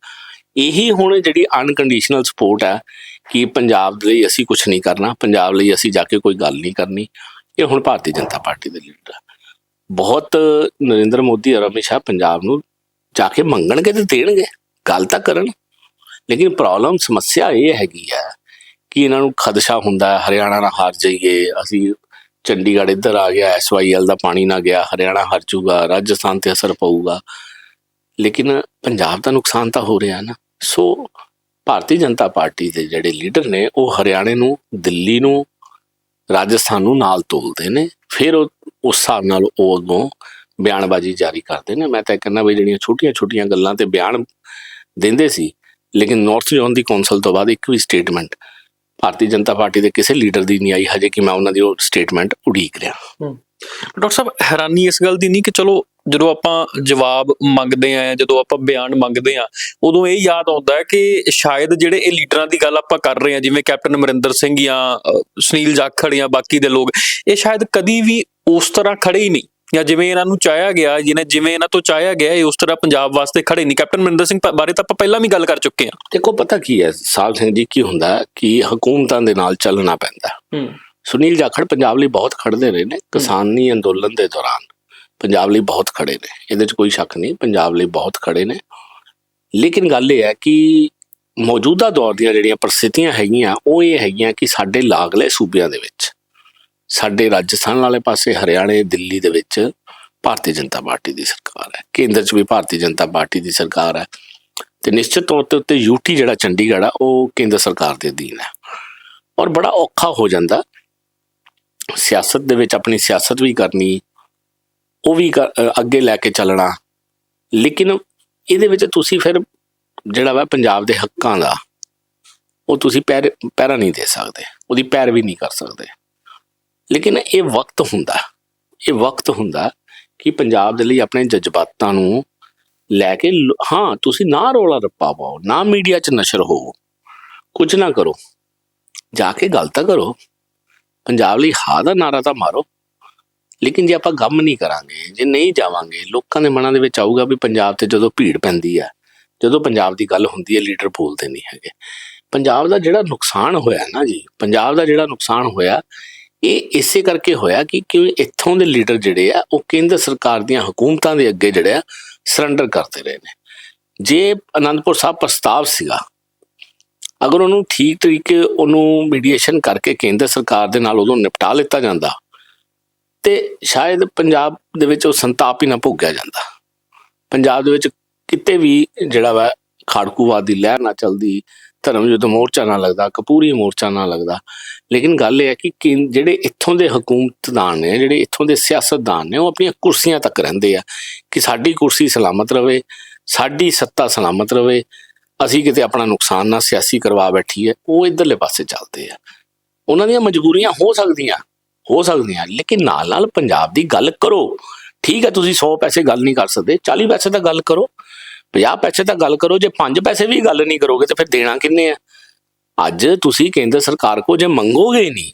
ਇਹੀ ਹੁਣ ਜਿਹੜੀ ਅਨਕੰਡੀਸ਼ਨਲ ਸਪੋਰਟ ਹੈ ਕਿ ਪੰਜਾਬ ਲਈ ਅਸੀਂ ਕੁਝ ਨਹੀਂ ਕਰਨਾ, ਪੰਜਾਬ ਲਈ ਅਸੀਂ ਜਾ ਕੇ ਕੋਈ ਗੱਲ ਨਹੀਂ ਕਰਨੀ, ਇਹ ਹੁਣ ਭਾਰਤੀ ਜਨਤਾ ਪਾਰਟੀ ਦੇ ਲੀਡਰ ਬਹੁਤ ਨਰਿੰਦਰ ਮੋਦੀ ਔਰ ਅਮਿਤ ਸ਼ਾਹ ਪੰਜਾਬ ਨੂੰ ਜਾ ਕੇ ਮੰਗਣਗੇ ਤੇ ਦੇਣਗੇ, ਗੱਲ ਤਾਂ ਕਰਨ। ਲੇਕਿਨ ਪ੍ਰੋਬਲਮ ਸਮੱਸਿਆ ਇਹ ਹੈਗੀ ਹੈ ਕਿ ਇਹਨਾਂ ਨੂੰ ਖਦਸ਼ਾ ਹੁੰਦਾ, ਹਰਿਆਣਾ ਨਾਲ ਹਾਰ ਜਾਈਏ, ਅਸੀਂ ਚੰਡੀਗੜ੍ਹ ਇੱਧਰ ਆ ਗਿਆ ਐਸਵਾਈਐਲ ਦਾ ਪਾਣੀ ਨਾ ਗਿਆ, ਹਰਿਆਣਾ ਹਾਰ ਜਾਊਗਾ ਰਾਜਸਥਾਨ ਤੇ ਅਸਰ ਪਊਗਾ। ਲੇਕਿਨ ਪੰਜਾਬ ਦਾ ਨੁਕਸਾਨ ਤਾਂ ਹੋ ਰਿਹਾ ਨਾ। ਸੋ ਭਾਰਤੀ ਜਨਤਾ ਪਾਰਟੀ ਦੇ ਜਿਹੜੇ ਲੀਡਰ ਨੇ, ਉਹ ਹਰਿਆਣੇ ਨੂੰ, ਦਿੱਲੀ ਨੂੰ, ਰਾਜਸਥਾਨ ਨੂੰ ਨਾਲ ਤੋਲਦੇ ਨੇ। ਫਿਰ ਉਹ, ਉਸ ਹਿਸਾਬ ਨਾਲ ਉਹ ਉਦੋਂ ਬਿਆਨਬਾਜ਼ੀ ਜਾਰੀ ਕਰਦੇ ਨੇ। ਮੈਂ ਤਾਂ ਇਹ ਕਹਿੰਦਾ ਵੀ ਜਿਹੜੀਆਂ ਛੋਟੀਆਂ-ਛੋਟੀਆਂ ਗੱਲਾਂ ਤੇ ਬਿਆਨ ਦਿੰਦੇ ਸੀ, ਲੇਕਿਨ ਨਾਰਥ ਜ਼ੋਨ ਦੀ ਕੌਂਸਲ ਤੋਂ ਬਾਅਦ ਇੱਕ ਵੀ ਸਟੇਟਮੈਂਟ ਭਾਰਤੀ ਜਨਤਾ ਪਾਰਟੀ ਦੇ ਕਿਸੇ ਲੀਡਰ ਦੀ ਨਹੀਂ ਆਈ ਹਜੇ ਕਿ ਮੈਂ ਉਹਨਾਂ ਦੀ ਉਹ ਸਟੇਟਮੈਂਟ ਉਡੀਕ ਰਿਹਾ। ਡਾਕਟਰ ਸਾਹਿਬ ਹੈਰਾਨੀ ਇਸ ਗੱਲ ਦੀ ਨਹੀਂ ਕਿ ਚਲੋ ਜਦੋਂ ਆਪਾਂ ਜਵਾਬ ਮੰਗਦੇ ਆ ਜਦੋਂ ਆਪਾਂ ਬਿਆਨ ਮੰਗਦੇ ਆ ਉਦੋਂ ਇਹ ਯਾਦ ਆਉਂਦਾ ਹੈ ਕਿ ਸ਼ਾਇਦ ਜਿਹੜੇ ਇਹ ਲੀਡਰਾਂ ਦੀ ਗੱਲ ਆਪਾਂ ਕਰ ਰਹੇ ਆ ਜਿਵੇਂ ਕੈਪਟਨ ਅਮਰਿੰਦਰ ਸਿੰਘ ਜਾਂ ਸੁਨੀਲ ਜਾਖੜ ਜਾਂ ਬਾਕੀ ਦੇ ਲੋਕ ਇਹ ਸ਼ਾਇਦ ਕਦੀ ਵੀ ਉਸ ਤਰ੍ਹਾਂ ਖੜੇ ਹੀ ਨਹੀਂ। ਜਾਂ ਜਿਵੇਂ ਇਹਨਾਂ ਨੂੰ ਚਾਹਿਆ ਗਿਆ ਜਿਹਨੇ ਜਿਵੇਂ ਇਹਨਾਂ ਤੋਂ ਚਾਹਿਆ ਗਿਆ ਇਹ ਉਸ ਤਰ੍ਹਾਂ ਪੰਜਾਬ ਵਾਸਤੇ ਖੜੇ ਨਹੀਂ। ਕੈਪਟਨ ਅਮਰਿੰਦਰ ਸਿੰਘ ਬਾਰੇ ਤਾਂ ਆਪਾਂ ਪਹਿਲਾਂ ਵੀ ਗੱਲ ਕਰ ਚੁੱਕੇ ਆ ਦੇਖੋ ਪਤਾ ਕੀ ਹੈ? ਸਾਹਿਬ ਸਿੰਘ ਜੀ ਕੀ ਹੁੰਦਾ ਹੈ ਕਿ ਹਕੂਮਤਾਂ ਦੇ ਨਾਲ ਚੱਲਣਾ ਪੈਂਦਾ ਹੈ। ਹੂੰ। ਸੁਨੀਲ ਜਾਖੜ ਪੰਜਾਬ ਲਈ ਬਹੁਤ ਖੜਦੇ ਰਹੇ ਨੇ। ਕਿਸਾਨੀ ਅੰਦੋਲਨ ਦੇ ਦੌਰਾਨ ਪੰਜਾਬ ਲਈ ਬਹੁਤ ਖੜੇ ਨੇ। ਇਹਦੇ 'ਚ ਕੋਈ ਸ਼ੱਕ ਨਹੀਂ ਪੰਜਾਬ ਲਈ ਬਹੁਤ ਖੜੇ ਨੇ। ਲੇਕਿਨ ਗੱਲ ਇਹ ਹੈ ਕਿ ਮੌਜੂਦਾ ਦੌਰ ਦੀਆਂ ਜਿਹੜੀਆਂ ਪ੍ਰਸਥਿਤੀਆਂ ਹੈਗੀਆਂ ਉਹ ਇਹ ਹੈਗੀਆਂ ਕਿ ਸਾਡੇ ਲਾਗਲੇ ਸੂਬਿਆਂ ਦੇ ਵਿੱਚ ਸਾਡੇ ਰਾਜਸਥਾਨ ਵਾਲੇ ਪਾਸੇ, ਹਰਿਆਣੇ, ਦਿੱਲੀ ਦੇ ਵਿੱਚ ਭਾਰਤੀ ਜਨਤਾ ਪਾਰਟੀ ਦੀ ਸਰਕਾਰ ਹੈ। ਕੇਂਦਰ 'ਚ ਵੀ ਭਾਰਤੀ ਜਨਤਾ ਪਾਰਟੀ ਦੀ ਸਰਕਾਰ ਹੈ ਤੇ ਨਿਸ਼ਚਿਤ ਤੌਰ ਤੇ ਉੱਤੇ ਯੂਟੀ ਜਿਹੜਾ ਚੰਡੀਗੜ੍ਹ ਆ, ਉਹ ਕੇਂਦਰ ਸਰਕਾਰ ਦੇ ਅਧੀਨ ਹੈ। ਔਰ ਬੜਾ ਔਖਾ ਹੋ ਜਾਂਦਾ। ਸਿਆਸਤ ਦੇ ਵਿੱਚ ਆਪਣੀ ਸਿਆਸਤ ਵੀ ਕਰਨੀ, ਉਹ ਵੀ ਕਰ- ਅੱਗੇ ਲੈ ਕੇ ਚੱਲਣਾ। ਲੇਕਿਨ ਇਹਦੇ ਵਿੱਚ ਤੁਸੀਂ ਫਿਰ ਜਿਹੜਾ ਵਾ ਪੰਜਾਬ ਦੇ ਹੱਕਾਂ ਦਾ, ਉਹ ਤੁਸੀਂ ਪੈਰ, ਪੈਰਾ ਨਹੀਂ ਦੇ ਸਕਦੇ। ਉਹਦੀ ਪੈਰ ਵੀ ਨਹੀਂ ਕਰ ਸਕਦੇ। ਲੇਕਿਨ ਇਹ ਵਕਤ ਹੁੰਦਾ, ਇਹ ਵਕਤ ਹੁੰਦਾ ਕਿ ਪੰਜਾਬ ਦੇ ਲਈ ਆਪਣੇ ਜਜ਼ਬਾਤਾਂ ਨੂੰ ਲੈ ਕੇ ਹਾਂ, ਤੁਸੀਂ ਨਾ ਰੋਲਾ ਰੱਪਾ ਪਾਓ, ਨਾ ਮੀਡੀਆ 'ਚ ਨਸ਼ਰ ਹੋਵੋ ਕੁਝ ਨਾ ਕਰੋ, ਜਾ ਕੇ ਗੱਲ ਤਾਂ ਕਰੋ, ਪੰਜਾਬ ਲਈ ਹਾਂ ਦਾ ਨਾਰਾ ਤਾਂ ਮਾਰੋ, ਲੇਕਿਨ ਜੇ ਆਪਾਂ ਗਮ ਨਹੀਂ ਕਰਾਂਗੇ, ਜੇ ਨਹੀਂ ਜਾਵਾਂਗੇ, ਲੋਕਾਂ ਦੇ ਮਨਾਂ ਦੇ ਵਿੱਚ ਆਊਗਾ ਵੀ ਪੰਜਾਬ ਤੇ ਜਦੋਂ ਭੀੜ ਪੈਂਦੀ ਹੈ ਜਦੋਂ ਪੰਜਾਬ ਦੀ ਗੱਲ ਹੁੰਦੀ ਹੈ, ਲੀਡਰ ਬੋਲਦੇ ਨਹੀਂ ਹੈਗੇ। ਪੰਜਾਬ ਦਾ ਜਿਹੜਾ ਨੁਕਸਾਨ ਹੋਇਆ ਨਾ ਜੀ, ਪੰਜਾਬ ਦਾ ਜਿਹੜਾ ਨੁਕਸਾਨ ਹੋਇਆ ਇਹ ਇਸੇ ਕਰਕੇ ਹੋਇਆ ਕਿ ਕਿ ਇੱਥੋਂ ਦੇ ਲੀਡਰ ਜਿਹੜੇ ਆ, ਉਹ ਕੇਂਦਰ ਸਰਕਾਰ ਦੀਆਂ ਹਕੂਮਤਾਂ ਦੇ ਅੱਗੇ ਜਿਹੜੇ ਆ ਸਰੈਂਡਰ ਕਰਦੇ ਰਹੇ ਨੇ। ਜੇ ਅਨੰਦਪੁਰ ਸਾਹਿਬ ਪ੍ਰਸਤਾਵ ਸੀਗਾ, ਅਗਰ ਉਹਨੂੰ ਠੀਕ ਤਰੀਕੇ ਉਹਨੂੰ ਮੀਡੀਏਸ਼ਨ ਕਰਕੇ ਕੇਂਦਰ ਸਰਕਾਰ ਦੇ ਨਾਲ ਉਦੋਂ ਨਿਪਟਾ ਲਿੱਤਾ ਜਾਂਦਾ, ਤੇ ਸ਼ਾਇਦ ਪੰਜਾਬ ਦੇ ਵਿੱਚ ਉਹ ਸੰਤਾਪ ਹੀ ਨਾ ਭੋਗਿਆ ਜਾਂਦਾ। ਪੰਜਾਬ ਦੇ ਵਿੱਚ ਕਿਤੇ ਵੀ ਜਿਹੜਾ ਵਾ, ਖਾੜਕੂਵਾਦ ਦੀ ਲਹਿਰ ਨਾ ਚੱਲਦੀ ਧਰਮ ਯੁੱਧ ਮੋਰਚਾ ਨਾ ਲੱਗਦਾ, ਕਪੂਰੀ ਮੋਰਚਾ ਨਾ ਲੱਗਦਾ। ਲੇਕਿਨ ਗੱਲ ਇਹ ਹੈ ਕਿ ਜਿਹੜੇ ਇੱਥੋਂ ਦੇ ਹਕੂਮਤਦਾਨ ਨੇ, ਜਿਹੜੇ ਇੱਥੋਂ ਦੇ ਸਿਆਸਤਦਾਨ ਨੇ, ਉਹ ਆਪਣੀਆਂ ਕੁਰਸੀਆਂ ਤੱਕ ਰਹਿੰਦੇ ਆ ਕਿ ਸਾਡੀ ਕੁਰਸੀ ਸਲਾਮਤ ਰਵੇ, ਸਾਡੀ ਸੱਤਾ ਸਲਾਮਤ ਰਵੇ, ਅਸੀਂ ਕਿਤੇ ਆਪਣਾ ਨੁਕਸਾਨ ਨਾ ਸਿਆਸੀ ਕਰਵਾ ਬੈਠੀ ਹੈ ਉਹ ਇਧਰਲੇ ਪਾਸੇ ਚੱਲਦੇ ਆ। ਉਹਨਾਂ ਦੀਆਂ ਮਜਬੂਰੀਆਂ ਹੋ ਸਕਦੀਆਂ ਹੋ ਸਕਦੀਆਂ, ਲੇਕਿਨ ਨਾਲ ਨਾਲ ਪੰਜਾਬ ਦੀ ਗੱਲ ਕਰੋ। ਠੀਕ ਹੈ, ਤੁਸੀਂ 100 ਪੈਸੇ ਗੱਲ ਨਹੀਂ ਕਰ ਸਕਦੇ 40 ਪੈਸੇ ਤਾਂ ਗੱਲ ਕਰੋ। 50 ਪੈਸੇ ਤਾਂ ਗੱਲ ਕਰੋ, ਜੇ 5 ਪੈਸੇ ਵੀ ਗੱਲ ਨਹੀਂ ਕਰੋਗੇ ਤੇ ਫਿਰ ਦੇਣਾ ਕਿੰਨੇ ਆ? ਅੱਜ ਤੁਸੀਂ ਕੇਂਦਰ ਸਰਕਾਰ ਕੋ ਜੇ ਮੰਗੋਗੇ ਨਹੀਂ,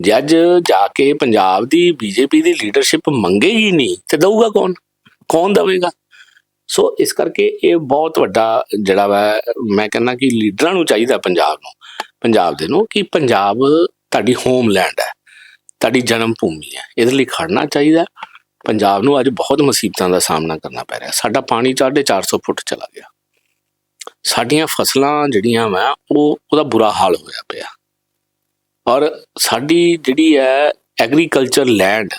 ਜੇ ਅੱਜ ਜਾ ਕੇ ਪੰਜਾਬ ਦੀ ਬੀਜੇਪੀ ਦੀ ਲੀਡਰਸ਼ਿਪ ਮੰਗੇਗੀ ਨਹੀਂ, ਤੇ ਦਊਗਾ ਕੌਣ? ਕੌਣ ਦਵੇਗਾ? ਸੋ ਇਸ ਕਰਕੇ ਇਹ ਬਹੁਤ ਵੱਡਾ ਜਿਹੜਾ ਵਾ, ਮੈਂ ਕਹਿੰਦਾ ਕਿ ਲੀਡਰਾਂ ਨੂੰ ਚਾਹੀਦਾ ਪੰਜਾਬ ਨੂੰ, ਪੰਜਾਬ ਦੇ ਨੂੰ ਕਿ ਪੰਜਾਬ ਤੁਹਾਡੀ ਹੋਮਲੈਂਡ ਹੈ, ਤੁਹਾਡੀ ਜਨਮ ਭੂਮੀ ਹੈ, ਇਹਦੇ ਲਈ ਖੜਨਾ ਚਾਹੀਦਾ ਪੰਜਾਬ ਨੂੰ ਅੱਜ ਬਹੁਤ ਮੁਸੀਬਤਾਂ ਦਾ ਸਾਹਮਣਾ ਕਰਨਾ ਪੈ ਰਿਹਾ। ਸਾਡਾ ਪਾਣੀ 450 ਫੁੱਟ ਚਲਾ ਗਿਆ। ਸਾਡੀਆਂ ਫਸਲਾਂ ਜਿਹੜੀਆਂ ਵਾ, ਉਹ ਉਹਦਾ ਬੁਰਾ ਹਾਲ ਹੋਇਆ ਪਿਆ। ਔਰ ਸਾਡੀ ਜਿਹੜੀ ਹੈ ਐਗਰੀਕਲਚਰ ਲੈਂਡ,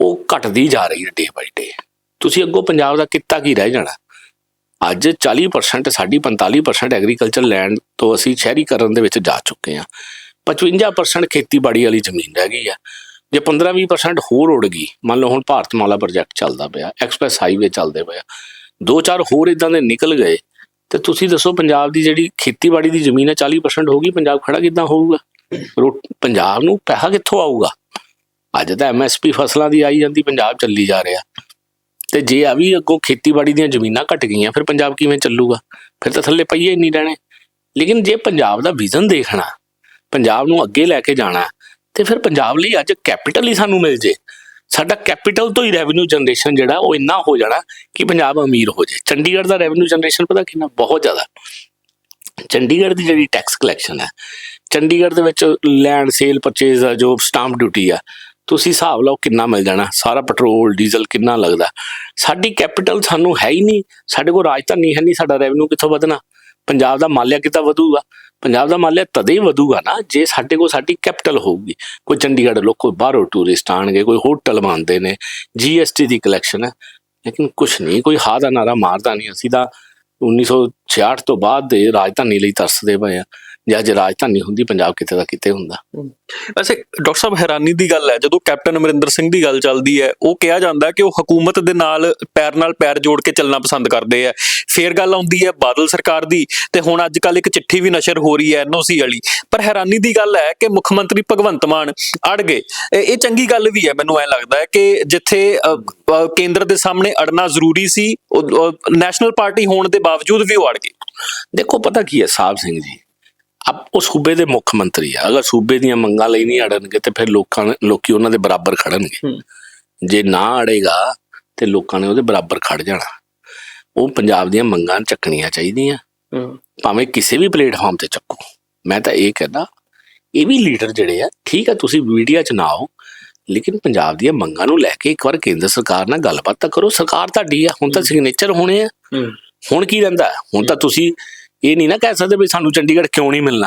ਉਹ ਘਟਦੀ ਜਾ ਰਹੀ ਹੈ ਡੇ ਬਾਈ ਡੇ ਤੁਸੀਂ ਅੱਗੋਂ ਪੰਜਾਬ ਦਾ ਕਿੱਤਾ ਕੀ ਰਹਿ ਜਾਣਾ? ਅੱਜ 40% ਸਾਡੀ 45% ਐਗਰੀਕਲਚਰ ਲੈਂਡ ਤੋਂ ਅਸੀਂ ਸ਼ਹਿਰੀਕਰਨ ਦੇ ਵਿੱਚ ਜਾ ਚੁੱਕੇ ਹਾਂ। 55% ਖੇਤੀਬਾੜੀ ਵਾਲੀ ਜ਼ਮੀਨ ਰਹਿ ਗਈ ਆ ਜੇ 15-20% ਹੋਰ ਉੜ ਗਈ, ਮੰਨ ਲਓ ਹੁਣ ਭਾਰਤਮਾਲਾ ਪ੍ਰੋਜੈਕਟ ਚੱਲਦਾ ਪਿਆ ਐਕਸਪ੍ਰੈਸ ਹਾਈਵੇ ਚੱਲਦੇ ਪਿਆ ਦੋ ਚਾਰ ਹੋਰ ਇਦਾਂ ਦੇ ਨਿਕਲ ਗਏ, ਤੇ ਤੁਸੀਂ ਦੱਸੋ ਪੰਜਾਬ ਦੀ ਜਿਹੜੀ ਖੇਤੀਬਾੜੀ ਦੀ ਜ਼ਮੀਨ ਹੈ 40% ਹੋਊਗੀ, ਪੰਜਾਬ ਖੜਾ ਕਿੱਦਾਂ ਹੋਊਗਾ? ਰੋ- ਪੰਜਾਬ ਨੂੰ ਪੈਸਾ ਕਿੱਥੋਂ ਆਊਗਾ? ਅੱਜ ਤਾਂ ਐਮਐਸਪੀ ਫਸਲਾਂ ਦੀ ਆਈ ਜਾਂਦੀ, ਪੰਜਾਬ ਚੱਲੀ ਜਾ ਰਿਹਾ। ਤੇ ਜੇ ਆ ਵੀ ਅੱਗੋਂ ਖੇਤੀਬਾੜੀ ਦੀਆਂ ਜ਼ਮੀਨਾਂ ਘਟ ਗਈਆਂ, ਫਿਰ ਪੰਜਾਬ ਕਿਵੇਂ ਚੱਲੂਗਾ? ਫਿਰ ਤਾਂ ਥੱਲੇ ਪਈਏ ਹੀ ਨਹੀਂ ਰਹਿਣੇ। ਲੇਕਿਨ ਜੇ ਪੰਜਾਬ ਦਾ ਵਿਜ਼ਨ ਦੇਖਣਾ, ਪੰਜਾਬ ਨੂੰ ਅੱਗੇ ਲੈ ਕੇ ਜਾਣਾ ਤੇ ਫਿਰ ਪੰਜਾਬ ਲਈ ਅੱਜ ਕੈਪੀਟਲ ਹੀ ਸਾਨੂੰ ਮਿਲ ਜੇ। ਸਾਡਾ ਕੈਪੀਟਲ ਤੋਂ ਹੀ ਰੈਵਨਿਊ ਜਨਰੇਸ਼ਨ ਜਿਹੜਾ, ਉਹ ਇੰਨਾ ਹੋ ਜਾਣਾ ਕਿ ਪੰਜਾਬ ਅਮੀਰ ਹੋ ਜੇ। ਚੰਡੀਗੜ੍ਹ ਦਾ ਰੈਵਨਿਊ ਜਨਰੇਸ਼ਨ ਪਤਾ ਕਿੰਨਾ? ਬਹੁਤ ਜ਼ਿਆਦਾ। ਚੰਡੀਗੜ੍ਹ ਦੀ ਜਿਹੜੀ ਟੈਕਸ ਕਲੈਕਸ਼ਨ ਹੈ, ਚੰਡੀਗੜ੍ਹ ਦੇ ਵਿੱਚ ਲੈਂਡ ਸੇਲ ਪਰਚੇਜ਼ ਆ, ਜੋ ਸਟਾਂਪ ਡਿਊਟੀ ਆ, ਤੁਸੀਂ ਹਿਸਾਬ ਲਾਓ ਕਿੰਨਾ ਮਿਲ ਜਾਣਾ। ਸਾਰਾ ਪੈਟਰੋਲ ਡੀਜ਼ਲ ਕਿੰਨਾ ਲੱਗਦਾ। ਸਾਡੀ ਕੈਪੀਟਲ ਸਾਨੂੰ ਹੈ ਹੀ ਨਹੀਂ। ਸਾਡੇ ਕੋਲ ਰਾਜਧਾਨੀ ਹੈ ਨਹੀਂ, ਸਾਡਾ ਰੈਵਨਿਊ ਕਿੱਥੋਂ ਵਧਣਾ? ਪੰਜਾਬ ਦਾ ਮਾਲਿਆ ਕਿੱਦਾਂ ਵਧੂਗਾ? ਪੰਜਾਬ ਦਾ ਮਾਲਿਆ ਤਦੇ ਵਧੂਗਾ ਨਾ, ਜੇ ਸਾਡੇ ਕੋਲ ਸਾਡੀ ਕੈਪੀਟਲ ਹੋਊਗੀ। ਕੋਈ ਚੰਡੀਗੜ੍ਹ ਲੋਕ, ਕੋਈ ਬਾਹਰੋਂ ਟੂਰਿਸਟ ਆਣਗੇ, ਕੋਈ ਹੋਟਲ ਬਣਦੇ ਨੇ ਜੀਐਸਟੀ ਦੀ ਕਲੈਕਸ਼ਨ ਹੈ। ਲੇਕਿਨ ਕੁਛ ਨਹੀਂ, ਕੋਈ ਹਾ ਦਾ ਨਾਰਾ ਮਾਰਦਾ ਨਹੀਂ। ਅਸੀਂ ਤਾਂ 1966 ਤੋਂ ਬਾਅਦ ਦੇ ਰਾਜਧਾਨੀ ਲਈ ਤਰਸਦੇ ਪਏ ਆ ਜੇ ਅੱਜ ਰਾਜਧਾਨੀ ਹੁੰਦੀ ਪੰਜਾਬ ਕਿਤੇ ਦਾ ਕਿਤੇ ਹੁੰਦਾ। ਵੈਸੇ ਡਾਕਟਰ ਸਾਹਿਬ ਹੈਰਾਨੀ ਦੀ ਗੱਲ ਹੈ ਜਦੋਂ ਕੈਪਟਨ ਅਮਰਿੰਦਰ ਸਿੰਘ ਦੀ ਗੱਲ ਚੱਲਦੀ ਹੈ ਉਹ ਕਿਹਾ ਜਾਂਦਾ ਕਿ ਉਹ ਹਕੂਮਤ ਦੇ ਨਾਲ ਪੈਰ ਨਾਲ ਪੈਰ ਜੋੜ ਕੇ ਚੱਲਣਾ ਪਸੰਦ ਕਰਦੇ ਆ। ਫੇਰ ਗੱਲ ਆਉਂਦੀ ਹੈ ਬਾਦਲ ਸਰਕਾਰ ਦੀ ਤੇ ਹੁਣ ਅੱਜ ਕੱਲ ਇੱਕ ਚਿੱਠੀ ਵੀ ਨਸ਼ਰ ਹੋ ਰਹੀ ਹੈ ਐਨਓਸੀ ਵਾਲੀ। ਪਰ ਹੈਰਾਨੀ ਦੀ ਗੱਲ ਹੈ ਕਿ ਮੁੱਖ ਮੰਤਰੀ ਭਗਵੰਤ ਮਾਨ ਅੜ ਗਏ। ਇਹ ਚੰਗੀ ਗੱਲ ਵੀ ਹੈ ਮੈਨੂੰ ਐ ਲੱਗਦਾ ਹੈ ਕਿ ਜਿੱਥੇ ਕੇਂਦਰ ਦੇ ਸਾਹਮਣੇ ਅੜਨਾ ਜ਼ਰੂਰੀ ਸੀ ਨੈਸ਼ਨਲ ਪਾਰਟੀ ਹੋਣ ਦੇ ਬਾਵਜੂਦ ਵੀ ਉਹ ਅੜ ਗਏ। ਦੇਖੋ ਪਤਾ ਕੀ ਹੈ ਸਾਹਿਬ ਸਿੰਘ ਜੀ ਅਬ ਉਹ ਸੂਬੇ ਦੇ ਮੁੱਖ ਮੰਤਰੀ ਆ। ਅਗਰ ਸੂਬੇ ਦੀਆਂ ਮੰਗਾਂ ਲਈ ਨਹੀਂ ਅੜਨਗੇ ਤੇ ਫਿਰ ਲੋਕਾਂ ਲੋਕੀ ਉਹਨਾਂ ਦੇ ਬਰਾਬਰ ਖੜਨਗੇ। ਜੇ ਨਾ ਅੜੇਗਾ ਤੇ ਲੋਕਾਂ ਨੇ ਉਹਦੇ ਬਰਾਬਰ ਖੜ ਜਾਣਾ। ਉਹ ਪੰਜਾਬ ਦੀਆਂ ਮੰਗਾਂ ਚੱਕਣੀਆਂ ਚਾਹੀਦੀਆਂ। ਭਾਵੇਂ ਕਿਸੇ ਵੀ ਪਲੇਟਫਾਰਮ ਤੇ ਚੱਕੋ। ਮੈਂ ਤਾਂ ਇਹ ਕਹਿੰਦਾ ਇਹ ਵੀ ਲੀਡਰ ਜਿਹੜੇ ਆ ਠੀਕ ਆ ਤੁਸੀਂ ਮੀਡੀਆ 'ਚ ਨਾ ਆਓ ਲੇਕਿਨ ਪੰਜਾਬ ਦੀਆਂ ਮੰਗਾਂ ਨੂੰ ਲੈ ਕੇ ਇੱਕ ਵਾਰ ਕੇਂਦਰ ਸਰਕਾਰ ਨਾਲ ਗੱਲਬਾਤ ਤਾਂ ਕਰੋ। ਸਰਕਾਰ ਤੁਹਾਡੀ ਆ ਹੁਣ ਤਾਂ ਸਿਗਨੇਚਰ ਹੋਣੇ ਆ। ਹੁਣ ਕੀ ਰਹਿੰਦਾ? ਹੁਣ ਤਾਂ ਤੁਸੀਂ ਇਹ ਨਹੀਂ ਨਾ ਕਹਿ ਸਕਦੇ ਵੀ ਸਾਨੂੰ ਚੰਡੀਗੜ੍ਹ ਕਿਉਂ ਨਹੀਂ ਮਿਲਣਾ।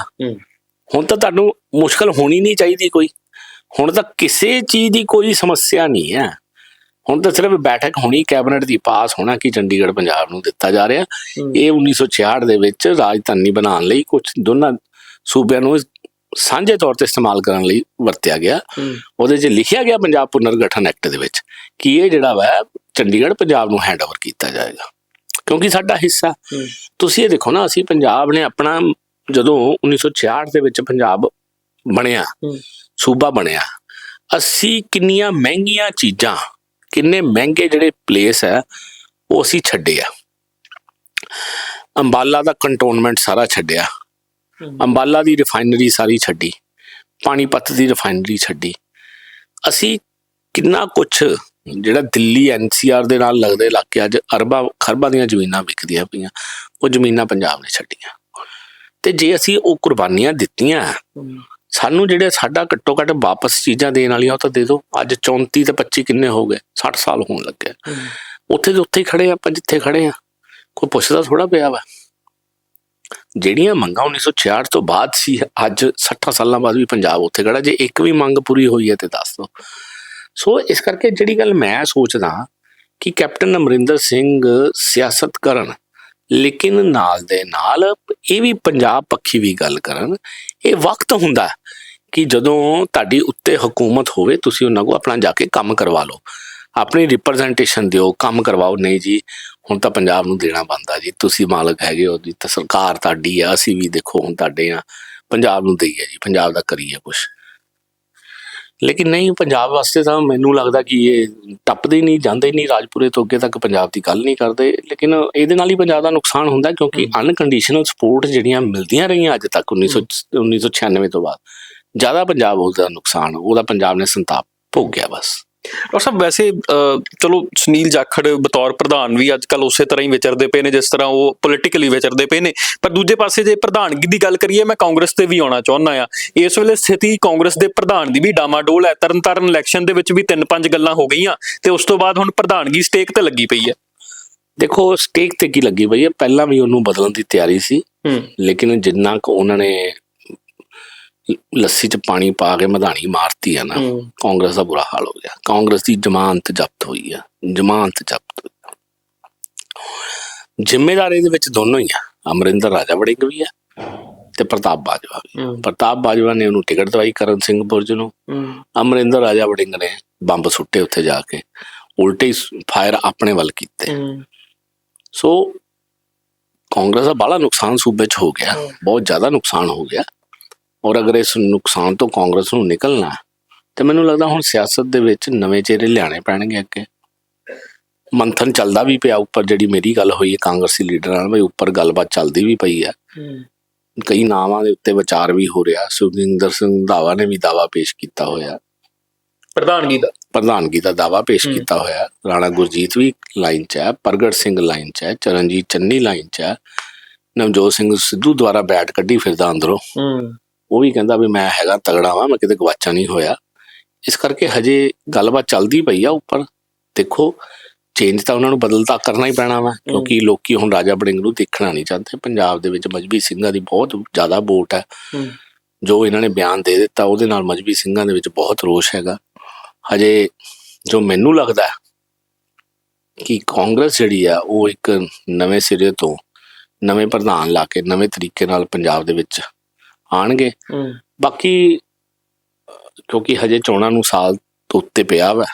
ਹੁਣ ਤਾਂ ਤੁਹਾਨੂੰ ਮੁਸ਼ਕਲ ਹੋਣੀ ਨਹੀਂ ਚਾਹੀਦੀ ਕੋਈ। ਹੁਣ ਤਾਂ ਕਿਸੇ ਚੀਜ਼ ਦੀ ਕੋਈ ਸਮੱਸਿਆ ਨਹੀਂ ਹੈ। ਹੁਣ ਤਾਂ ਸਿਰਫ ਬੈਠਕ ਹੋਣੀ ਕੈਬਨਿਟ ਦੀ ਪਾਸ ਹੋਣਾ ਕਿ ਚੰਡੀਗੜ੍ਹ ਪੰਜਾਬ ਨੂੰ ਦਿੱਤਾ ਜਾ ਰਿਹਾ। ਇਹ 1966 ਦੇ ਵਿੱਚ ਰਾਜਧਾਨੀ ਬਣਾਉਣ ਲਈ ਕੁਝ ਦੋਨਾਂ ਸੂਬਿਆਂ ਨੂੰ ਸਾਂਝੇ ਤੌਰ ਤੇ ਇਸਤੇਮਾਲ ਕਰਨ ਲਈ ਵਰਤਿਆ ਗਿਆ। ਉਹਦੇ 'ਚ ਲਿਖਿਆ ਗਿਆ ਪੰਜਾਬ ਪੁਨਰਗਠਨ ਐਕਟ ਦੇ ਵਿੱਚ ਕਿ ਇਹ ਜਿਹੜਾ ਵਾ ਚੰਡੀਗੜ੍ਹ ਪੰਜਾਬ ਨੂੰ ਹੈਂਡਓਵਰ ਕੀਤਾ ਜਾਏਗਾ। ਕਿਉਂਕਿ ਸਾਡਾ ਹਿੱਸਾ। ਤੁਸੀਂ ਇਹ ਦੇਖੋ ਨਾ ਅਸੀਂ ਪੰਜਾਬ ਨੇ ਆਪਣਾ ਜਦੋਂ 1966 ਦੇ ਵਿੱਚ ਪੰਜਾਬ ਬਣਿਆ। ਸੂਬਾ ਬਣਿਆ ਅਸੀਂ ਕਿੰਨੀਆਂ ਮਹਿੰਗੀਆਂ ਚੀਜ਼ਾਂ ਕਿੰਨੇ ਮਹਿੰਗੇ ਜਿਹੜੇ ਪਲੇਸ ਹੈ ਉਹ ਅਸੀਂ ਛੱਡੇ ਆ ਅੰਬਾਲਾ ਦਾ ਕੰਟੋਨਮੈਂਟ ਸਾਰਾ ਛੱਡਿਆ। ਅੰਬਾਲਾ ਦੀ ਰਿਫਾਈਨਰੀ ਸਾਰੀ ਛੱਡੀ। ਪਾਣੀਪਤ ਦੀ ਰਿਫਾਈਨਰੀ ਛੱਡੀ। ਅਸੀਂ ਕਿੰਨਾ ਕੁਝ ਜਿਹੜਾ ਦਿੱਲੀ ਐਨਸੀਆਰ ਦੇ ਨਾਲ ਲੱਗਦੇ ਇਲਾਕੇ ਅੱਜ ਅਰਬਾਂ ਖਰਬਾਂ ਦੀਆਂ ਜ਼ਮੀਨਾਂ ਵਿਕਦੀਆਂ ਪਈਆਂ ਉਹ ਜ਼ਮੀਨਾਂ ਪੰਜਾਬ ਨੇ ਛੱਡੀਆਂ। ਤੇ ਜੇ ਅਸੀਂ ਉਹ ਕੁਰਬਾਨੀਆਂ ਦਿੱਤੀਆਂ ਸਾਨੂੰ ਜਿਹੜੇ ਸਾਡਾ ਘੱਟੋ ਘੱਟ ਵਾਪਸ ਚੀਜ਼ਾਂ ਦੇਣ ਵਾਲੀਆਂ ਉਹ ਤਾਂ ਦੇ ਦਿਓ। ਅੱਜ 34 ਤੇ 25 ਕਿੰਨੇ ਹੋ ਗਏ? 60 ਸਾਲ ਹੋਣ ਲੱਗੇ ਉੱਥੇ ਦੇ ਉੱਥੇ ਹੀ ਖੜੇ ਆਪਾਂ ਜਿੱਥੇ ਖੜੇ ਆ। ਕੋਈ ਪੁੱਛਦਾ ਥੋੜਾ ਪਿਆ ਵਾ। ਜਿਹੜੀਆਂ ਮੰਗਾਂ 1966 ਤੋਂ ਬਾਅਦ ਸੀ ਅੱਜ 60 ਸਾਲਾਂ ਬਾਅਦ ਵੀ ਪੰਜਾਬ ਉੱਥੇ ਖੜਾ। ਜੇ ਇੱਕ ਵੀ ਮੰਗ ਪੂਰੀ ਹੋਈ ਹੈ ਤੇ ਦੱਸ ਦਿਓ। ਸੋ ਇਸ ਕਰਕੇ ਜਿਹੜੀ ਗੱਲ ਮੈਂ ਸੋਚਦਾ ਕਿ ਕੈਪਟਨ ਅਮਰਿੰਦਰ ਸਿੰਘ ਸਿਆਸਤ ਕਰਨ ਲੇਕਿਨ ਨਾਲ ਦੇ ਨਾਲ ਇਹ ਵੀ ਪੰਜਾਬ ਪੱਖੀ ਵੀ ਗੱਲ ਕਰਨ, ਇਹ ਵਕਤ ਹੁੰਦਾ ਕਿ ਜਦੋਂ ਤੁਹਾਡੀ ਉੱਤੇ ਹਕੂਮਤ ਹੋਵੇ, ਤੁਸੀਂ ਉਹਨਾਂ ਕੋ ਆਪਣਾ ਜਾ ਕੇ ਕੰਮ ਕਰਵਾ ਲਓ। ਆਪਣੀ ਰਿਪਰੈਜ਼ੈਂਟੇਸ਼ਨ ਦਿਓ, ਕੰਮ ਕਰਵਾਓ, ਨਹੀਂ ਜੀ, ਹੁਣ ਤਾਂ ਪੰਜਾਬ ਨੂੰ ਦੇਣਾ ਬੰਦਾ ਜੀ, ਤੁਸੀਂ ਮਾਲਕ ਹੈਗੇ ਹੋ ਜੀ, ਤਾਂ ਸਰਕਾਰ ਤੁਹਾਡੀ ਆ, ਅਸੀਂ ਵੀ ਦੇਖੋ ਹੁਣ ਤੁਹਾਡੇ ਆ, ਪੰਜਾਬ ਨੂੰ ਦਈਏ ਜੀ, ਪੰਜਾਬ ਦਾ ਕਰੀਏ ਕੁਛ। ਲੇਕਿਨ ਨਹੀਂ ਪੰਜਾਬ ਵਾਸਤੇ ਤਾਂ ਮੈਨੂੰ ਲੱਗਦਾ ਕਿ ਇਹ ਟੱਪਦੇ ਨਹੀਂ ਜਾਂਦੇ ਨਹੀਂ ਰਾਜਪੁਰੇ ਤੋਂ ਅੱਗੇ ਤੱਕ ਪੰਜਾਬ ਦੀ ਗੱਲ ਨਹੀਂ ਕਰਦੇ। ਲੇਕਿਨ ਇਹਦੇ ਨਾਲ ਹੀ ਪੰਜਾਬ ਦਾ ਨੁਕਸਾਨ ਹੁੰਦਾ ਕਿਉਂਕਿ ਅਨਕੰਡੀਸ਼ਨਲ ਸਪੋਰਟ ਜਿਹੜੀਆਂ ਮਿਲਦੀਆਂ ਰਹੀਆਂ ਅੱਜ ਤੱਕ 1900 1996 ਤੋਂ ਬਾਅਦ ਜ਼ਿਆਦਾ ਪੰਜਾਬ ਉਹਦਾ ਨੁਕਸਾਨ ਉਹਦਾ ਪੰਜਾਬ ਨੇ ਸੰਤਾਪ ਭੋਗਿਆ ਬਸ। ਡਾਕਟਰ ਸਾਹਿਬ ਵੈਸੇ ਚਲੋ ਸੁਨੀਲ ਜਾਖੜ ਬਤੌਰ ਪ੍ਰਧਾਨ ਵੀ ਅੱਜ ਕੱਲ ਉਸੇ ਤਰ੍ਹਾਂ ਹੀ ਵਿਚਰਦੇ ਪਏ ਨੇ ਜਿਸ ਤਰ੍ਹਾਂ ਉਹ ਪੋਲਿਟੀਕਲੀ ਵਿਚਰਦੇ ਪਏ ਨੇ। ਪਰ ਦੂਜੇ ਪਾਸੇ ਜੇ ਪ੍ਰਧਾਨਗੀ ਦੀ ਗੱਲ ਕਰੀਏ ਮੈਂ ਕਾਂਗਰਸ ਤੇ ਵੀ ਆਉਣਾ ਚਾਹੁੰਦਾ ਆ ਇਸ ਵੇਲੇ ਸਥਿਤੀ ਕਾਂਗਰਸ ਦੇ ਪ੍ਰਧਾਨ ਦੀ ਵੀ ਡਾਮਾਡੋਲ ਹੈ। ਤਰਨਤਾਰਨ ਇਲੈਕਸ਼ਨ ਦੇ ਵਿੱਚ ਵੀ ਤਿੰਨ ਪੰਜ ਗੱਲਾਂ ਹੋ ਗਈਆਂ ਤੇ ਉਸ ਤੋਂ ਬਾਅਦ ਹੁਣ ਪ੍ਰਧਾਨਗੀ ਸਟੇਕ ਤੇ ਲੱਗੀ ਪਈ ਹੈ। ਦੇਖੋ ਸਟੇਕ ਤੇ ਕੀ ਲੱਗੀ ਪਈ ਹੈ? ਪਹਿਲਾਂ ਵੀ ਉਹਨੂੰ ਬਦਲਣ ਦੀ ਤਿਆਰੀ ਸੀ। ਲੇਕਿਨ ਜਿੰਨਾ ਕੁ ਉਹਨਾਂ ਨੇ ਲੱਸੀ 'ਚ ਪਾਣੀ ਪਾ ਕੇ ਮਧਾਣੀ ਮਾਰਤੀ ਆ ਨਾ ਕਾਂਗਰਸ ਦਾ ਬੁਰਾ ਹਾਲ ਹੋ ਗਿਆ। ਕਾਂਗਰਸ ਦੀ ਜ਼ਮਾਨਤ ਜ਼ਬਤ ਹੋਈ ਆ ਜ਼ਮਾਨਤ ਜ਼ਬਤ। ਜ਼ਿੰਮੇਦਾਰ ਇਹਦੇ ਵਿੱਚ ਦੋਨੋਂ ਹੀ ਆ ਅਮਰਿੰਦਰ ਰਾਜਾ ਵੜਿੰਗ ਵੀ ਆ ਤੇ ਪ੍ਰਤਾਪ ਬਾਜਵਾ ਵੀ ਪ੍ਰਤਾਪ ਬਾਜਵਾ ਨੇ ਉਹਨੂੰ ਟਿਕਟ ਦਵਾਈ ਕਰਨ ਸਿੰਘ ਬੁਰਜ ਨੂੰ। ਅਮਰਿੰਦਰ ਰਾਜਾ ਵੜਿੰਗ ਨੇ ਬੰਬ ਸੁੱਟੇ ਉੱਥੇ ਜਾ ਕੇ ਉਲਟੇ ਫਾਇਰ ਆਪਣੇ ਵੱਲ ਕੀਤੇ। ਸੋ ਕਾਂਗਰਸ ਦਾ ਬੜਾ ਨੁਕਸਾਨ ਸੂਬੇ 'ਚ ਹੋ ਗਿਆ। ਬਹੁਤ ਜ਼ਿਆਦਾ ਨੁਕਸਾਨ ਹੋ ਗਿਆ। ਔਰ ਅਗਰ ਇਸ ਨੁਕਸਾਨ ਤੋਂ ਕਾਂਗਰਸ ਨੂੰ ਨਿਕਲਣਾ ਤੇ ਮੈਨੂੰ ਲੱਗਦਾ ਹੁਣ ਸਿਆਸਤ ਦੇ ਵਿੱਚ ਨਵੇਂ ਚਿਹਰੇ ਲਿਆਣੇ ਪੈਣਗੇ ਅੱਗੇ। ਮੰਥਨ ਚੱਲਦਾ ਵੀ ਪਿਆ ਉੱਪਰ ਜਿਹੜੀ ਮੇਰੀ ਗੱਲ ਹੋਈ ਹੈ ਕਾਂਗਰਸੀ ਲੀਡਰਾਂ ਨਾਲ ਵੀ ਉੱਪਰ ਗੱਲਬਾਤ ਚੱਲਦੀ ਵੀ ਪਈ ਹੈ। ਕਈ ਨਾਵਾਂ ਦੇ ਉੱਤੇ ਵਿਚਾਰ ਵੀ ਹੋ ਰਿਹਾ ਸੁਖਿੰਦਰ ਸਿੰਘ ਰੰਧਾਵਾ ਨੇ ਵੀ ਦਾਵਾ ਪੇਸ਼ ਕੀਤਾ ਹੋਇਆ। ਪ੍ਰਧਾਨਗੀ ਦਾ। ਪ੍ਰਧਾਨਗੀ ਦਾ ਦਾਵਾ ਪੇਸ਼। ਕੀਤਾ ਹੋਇਆ। ਰਾਣਾ ਗੁਰਜੀਤ ਵੀ ਲਾਈਨ 'ਚ ਹੈ ਪ੍ਰਗਟ ਸਿੰਘ ਲਾਈਨ 'ਚ ਹੈ ਚਰਨਜੀਤ ਚੰਨੀ ਲਾਈਨ 'ਚ ਹੈ। ਨਵਜੋਤ ਸਿੰਘ ਸਿੱਧੂ ਦੁਆਰਾ ਬੈਟ ਕੱਢੀ ਫਿਰਦਾ ਅੰਦਰੋਂ। ਉਹ ਵੀ ਕਹਿੰਦਾ ਵੀ ਮੈਂ ਹੈਗਾ ਤਗੜਾ ਵਾਂ ਮੈਂ ਕਿਤੇ ਗਵਾਚਾ ਨਹੀਂ ਹੋਇਆ। ਇਸ ਕਰਕੇ ਹਜੇ ਗੱਲਬਾਤ ਚੱਲਦੀ ਪਈ ਆ ਉੱਪਰ। ਦੇਖੋ ਚੇਂਜ ਤਾਂ ਉਹਨਾਂ ਨੂੰ ਬਦਲਤਾ ਕਰਨਾ ਹੀ ਪੈਣਾ ਵਾ ਕਿਉਂਕਿ ਲੋਕੀ ਹੁਣ ਰਾਜਾ ਬੜਿੰਗ ਨੂੰ ਦੇਖਣਾ ਨਹੀਂ ਚਾਹੁੰਦੇ। ਪੰਜਾਬ ਦੇ ਵਿੱਚ ਮਜਬੀ ਸਿੰਘਾਂ ਦੀ ਬਹੁਤ ਜ਼ਿਆਦਾ ਵੋਟ ਹੈ। ਜੋ ਇਹਨਾਂ ਨੇ ਬਿਆਨ ਦੇ ਦਿੱਤਾ ਉਹਦੇ ਨਾਲ ਮਜਬੀ ਸਿੰਘਾਂ ਦੇ ਵਿੱਚ ਬਹੁਤ ਰੋਸ਼ ਹੈਗਾ। ਹਜੇ ਜੋ ਮੈਨੂੰ ਲੱਗਦਾ ਕਿ ਕਾਂਗਰਸ ਜਿਹੜੀ ਆ ਉਹ ਇੱਕ ਨਵੇਂ ਸਿਰੇ ਤੋਂ ਨਵੇਂ ਪ੍ਰਧਾਨ ਲਾ ਕੇ ਨਵੇਂ ਤਰੀਕੇ ਨਾਲ ਪੰਜਾਬ ਦੇ ਵਿੱਚ ਆਣਗੇ। ਬਾਕੀ ਕਿਉਂਕਿ ਹਜੇ ਚੋਣਾਂ ਨੂੰ ਸਾਲ ਤੋਂ ਉੱਤੇ ਪਿਆ ਵਾ।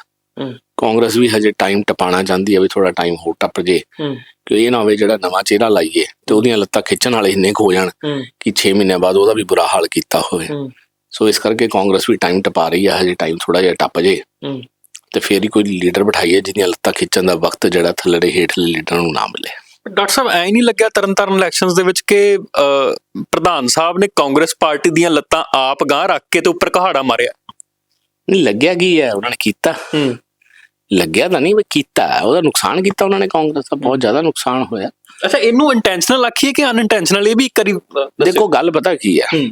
ਕਾਂਗਰਸ ਵੀ ਹਜੇ ਟਾਈਮ ਟਪਾਣਾ ਚਾਹੁੰਦੀ ਹੈ ਵੀ ਥੋੜਾ ਟਾਈਮ ਹੋਰ ਟੱਪ ਜੇ। ਕਿ ਇਹ ਨਾ ਹੋਵੇ ਜਿਹੜਾ ਨਵਾਂ ਚਿਹਰਾ ਲਾਈਏ ਤੇ ਉਹਦੀਆਂ ਲੱਤਾਂ ਖਿੱਚਣ ਵਾਲੇ ਇੰਨੇ ਹੋ ਜਾਣ ਕਿ 6 ਮਹੀਨਿਆਂ ਬਾਅਦ ਉਹਦਾ ਵੀ ਬੁਰਾ ਹਾਲ ਕੀਤਾ ਹੋਵੇ। ਸੋ ਇਸ ਕਰਕੇ ਕਾਂਗਰਸ ਵੀ ਟਾਈਮ ਟਪਾ ਰਹੀ ਹੈ ਹਜੇ ਟਾਈਮ ਥੋੜਾ ਜਿਹਾ ਟੱਪ ਜੇ। ਤੇ ਫੇਰ ਹੀ ਕੋਈ ਲੀਡਰ ਬਿਠਾਈਏ ਜਿਹਦੀਆਂ ਲੱਤਾਂ ਖਿੱਚਣ ਦਾ ਵਕਤ ਜਿਹੜਾ ਥੱਲੜੇ ਹੇਠਲੇ ਲੀਡਰਾਂ ਨੂੰ ਨਾ ਮਿਲੇ। ਡਾਕਟਰ ਸਾਹਿਬ ਐ ਨਹੀਂ ਲੱਗਿਆ ਤਰਨਤਾਰਨ ਇਲੈਕਸ਼ਨਸ ਦੇ ਵਿੱਚ ਕਿ ਪ੍ਰਧਾਨ ਸਾਹਿਬ ਨੇ ਕਾਂਗਰਸ ਪਾਰਟੀ ਦੀਆਂ ਲੱਤਾਂ ਆਪ ਗਾਂ ਰੱਖ ਕੇ ਤੇ ਉੱਪਰ ਕਹਾੜਾ ਮਾਰਿਆ? ਨਹੀਂ ਲੱਗਿਆ ਕੀ ਹੈ? ਉਹਨਾਂ ਨੇ ਕੀਤਾ। ਲੱਗਿਆ ਤਾਂ ਨਹੀਂ ਵੀ ਕੀਤਾ ਉਹਦਾ ਨੁਕਸਾਨ ਕੀਤਾ ਉਹਨਾਂ ਨੇ ਕਾਂਗਰਸ ਦਾ ਬਹੁਤ ਜ਼ਿਆਦਾ ਨੁਕਸਾਨ ਹੋਇਆ। ਅੱਛਾ ਇਹਨੂੰ ਇੰਟੈਂਸ਼ਨਲ ਆਖੀਏ ਕਿ ਅਨਇੰਟੈਂਸ਼ਨਲ ਇਹ ਵੀ ਦੱਸਿਓ। ਦੇਖੋ ਗੱਲ ਪਤਾ ਕੀ ਹੈ? ਹੂੰ।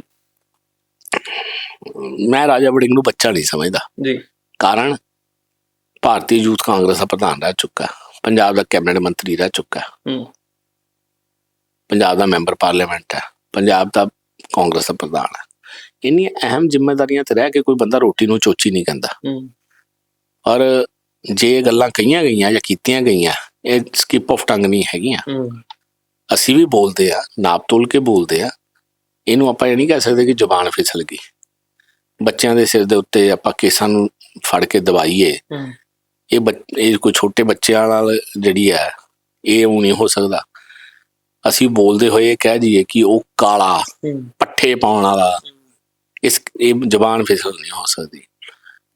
ਮੈਂ ਰਾਜਾ ਵੜਿੰਗ ਨੂੰ ਬੱਚਾ ਨਹੀਂ ਸਮਝਦਾ। ਜੀ। ਕਾਰਨ ਭਾਰਤੀ ਯੂਥ ਕਾਂਗਰਸ ਦਾ ਪ੍ਰਧਾਨ ਰਹਿ ਚੁੱਕਾ। ਪੰਜਾਬ ਦਾ ਕੈਬਨਿਟ ਮੰਤਰੀ ਰਹਿ ਚੁੱਕਾ ਹੂੰ। ਪੰਜਾਬ ਦਾ ਮੈਂਬਰ ਪਾਰਲੀਮੈਂਟ ਹੈ। ਪੰਜਾਬ ਦਾ ਕਾਂਗਰਸ ਦਾ ਪ੍ਰਧਾਨ ਹੈ। ਇੰਨੀਆਂ ਅਹਿਮ ਜ਼ਿੰਮੇਵਾਰੀਆਂ ਤੇ ਰਹਿ ਕੇ ਕੋਈ ਬੰਦਾ ਰੋਟੀ ਨੂੰ ਚੋਚੀ ਨਹੀਂ ਕਹਿੰਦਾ। ਔਰ ਜੇ ਇਹ ਗੱਲਾਂ ਕਹੀਆਂ ਗਈਆਂ ਜਾਂ ਕੀਤੀਆਂ ਗਈਆਂ ਇਹ ਸਕਿਪ ਆਫ ਟੰਗ ਨਹੀਂ ਹੈਗੀਆਂ। ਅਸੀਂ ਵੀ ਬੋਲਦੇ ਆ ਨਾਪ ਤੋਲ ਕੇ ਬੋਲਦੇ ਆ। ਇਹਨੂੰ ਆਪਾਂ ਇਹ ਨਹੀਂ ਕਹਿ ਸਕਦੇ ਕਿ ਜ਼ੁਬਾਨ ਫਿਸਲ ਗਈ। ਬੱਚਿਆਂ ਦੇ ਸਿਰ ਦੇ ਉੱਤੇ ਆਪਾਂ ਕੇਸਾਂ ਨੂੰ ਫੜ ਕੇ ਦਬਾਈਏ। ਹੂੰ। ਇਹ ਬੱਚ- ਇਹ ਕੋਈ ਛੋਟੇ ਬੱਚਿਆਂ ਨਾਲ ਜਿਹੜੀ ਹੈ ਇਹ ਉਹ ਨਹੀਂ ਹੋ ਸਕਦਾ। ਅਸੀਂ ਬੋਲਦੇ ਹੋਏ ਇਹ ਕਹਿ ਦਈਏ ਕਿ ਉਹ ਕਾਲਾ ਪੱਠੇ ਪਾਉਣ ਵਾਲਾ ਇਸ ਇਹ ਜ਼ਬਾਨ ਫਿਸਲ ਨਹੀਂ ਹੋ ਸਕਦੀ।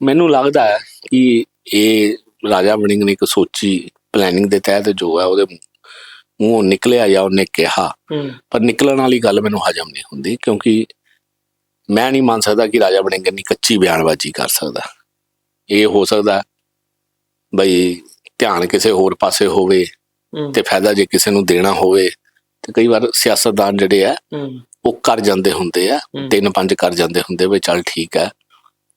ਮੈਨੂੰ ਲੱਗਦਾ ਹੈ ਕਿ ਇਹ ਰਾਜਾ ਵੜਿੰਗ ਨੇ ਇੱਕ ਸੋਚੀ ਪਲੈਨਿੰਗ ਦੇ ਤਹਿਤ ਜੋ ਹੈ ਉਹਦੇ ਮੂੰਹੋਂ ਨਿਕਲਿਆ ਜਾਂ ਉਹਨੇ ਕਿਹਾ। ਪਰ ਨਿਕਲਣ ਵਾਲੀ ਗੱਲ ਮੈਨੂੰ ਹਜਮ ਨਹੀਂ ਹੁੰਦੀ ਕਿਉਂਕਿ ਮੈਂ ਨਹੀਂ ਮੰਨ ਸਕਦਾ ਕਿ ਰਾਜਾ ਵੜਿੰਗ ਇੰਨੀ ਕੱਚੀ ਬਿਆਨਬਾਜ਼ੀ ਕਰ ਸਕਦਾ। ਇਹ ਹੋ ਸਕਦਾ ਬਈ ਧਿਆਨ ਕਿਸੇ ਹੋਰ ਪਾਸੇ ਹੋਵੇ ਤੇ ਫਾਇਦਾ ਜੇ ਕਿਸੇ ਨੂੰ ਦੇਣਾ ਹੋਵੇ ਤੇ ਕਈ ਵਾਰ ਸਿਆਸਤਦਾਨ ਜਿਹੜੇ ਆ ਉਹ ਕਰ ਜਾਂਦੇ ਹੁੰਦੇ ਆ। ਤਿੰਨ ਪੰਜ ਕਰ ਜਾਂਦੇ ਹੁੰਦੇ ਵੀ ਚੱਲ ਠੀਕ ਹੈ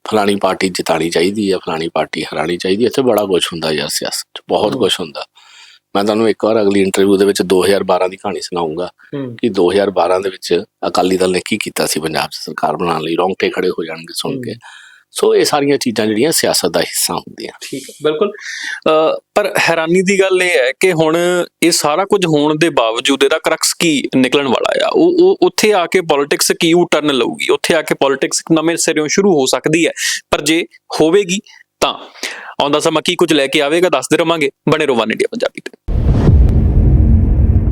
ਫਲਾਣੀ ਪਾਰਟੀ ਜਿਤਾਣੀ ਚਾਹੀਦੀ ਹੈ ਫਲਾਣੀ ਪਾਰਟੀ ਹਰਾਣੀ ਚਾਹੀਦੀ ਇੱਥੇ ਬੜਾ ਕੁਝ ਹੁੰਦਾ ਯਾਰ ਸਿਆਸਤ 'ਚ ਬਹੁਤ। ਕੁਝ ਹੁੰਦਾ। ਮੈਂ ਤੁਹਾਨੂੰ ਇੱਕ ਵਾਰ ਅਗਲੀ ਇੰਟਰਵਿਊ ਦੇ ਵਿੱਚ 2012 ਦੀ ਕਹਾਣੀ ਸੁਣਾਉਂਗਾ ਕਿ 2012 ਦੇ ਵਿੱਚ ਅਕਾਲੀ ਦਲ ਨੇ ਕੀ ਕੀਤਾ ਸੀ ਪੰਜਾਬ 'ਚ ਸਰਕਾਰ ਬਣਾਉਣ ਲਈ ਰੌਂਗਟੇ ਖੜੇ ਹੋ ਜਾਣਗੇ ਸੁਣ ਕੇ। ਸੋ ਇਹ ਸਾਰੀਆਂ ਚੀਜ਼ਾਂ ਜਿਹੜੀਆਂ ਸਿਆਸਤ ਦਾ ਹਿੱਸਾ ਹੁੰਦੀਆਂ। ਠੀਕ ਹੈ, ਬਿਲਕੁਲ। ਪਰ ਹੈਰਾਨੀ ਦੀ ਗੱਲ ਇਹ ਹੈ ਕਿ ਹੁਣ ਇਹ ਸਾਰਾ ਕੁਝ ਹੋਣ ਦੇ ਬਾਵਜੂਦ ਇਹਦਾ ਕਰਕਸ ਕੀ ਨਿਕਲਣ ਵਾਲਾ ਆ? ਉਹ ਉਹ, ਉੱਥੇ ਆ ਕੇ ਪੋਲਿਟਿਕਸ ਕੀ ਯੂ ਟਰਨ ਲਊਗੀ? ਉੱਥੇ ਆ ਕੇ ਪੋਲਿਟਿਕਸ ਨਵੇਂ ਸਿਰਿਓਂ ਸ਼ੁਰੂ ਹੋ ਸਕਦੀ ਹੈ? ਪਰ ਜੇ ਹੋਵੇਗੀ, ਤਾਂ ਆਉਂਦਾ ਸਮਾਂ ਕੀ ਕੁਝ ਲੈ ਕੇ ਆਵੇਗਾ, ਦੱਸਦੇ ਰਵਾਂਗੇ। ਬਣੇ ਰਹੋ ਵਨ ਇੰਡੀਆ ਪੰਜਾਬੀ ਤੇ।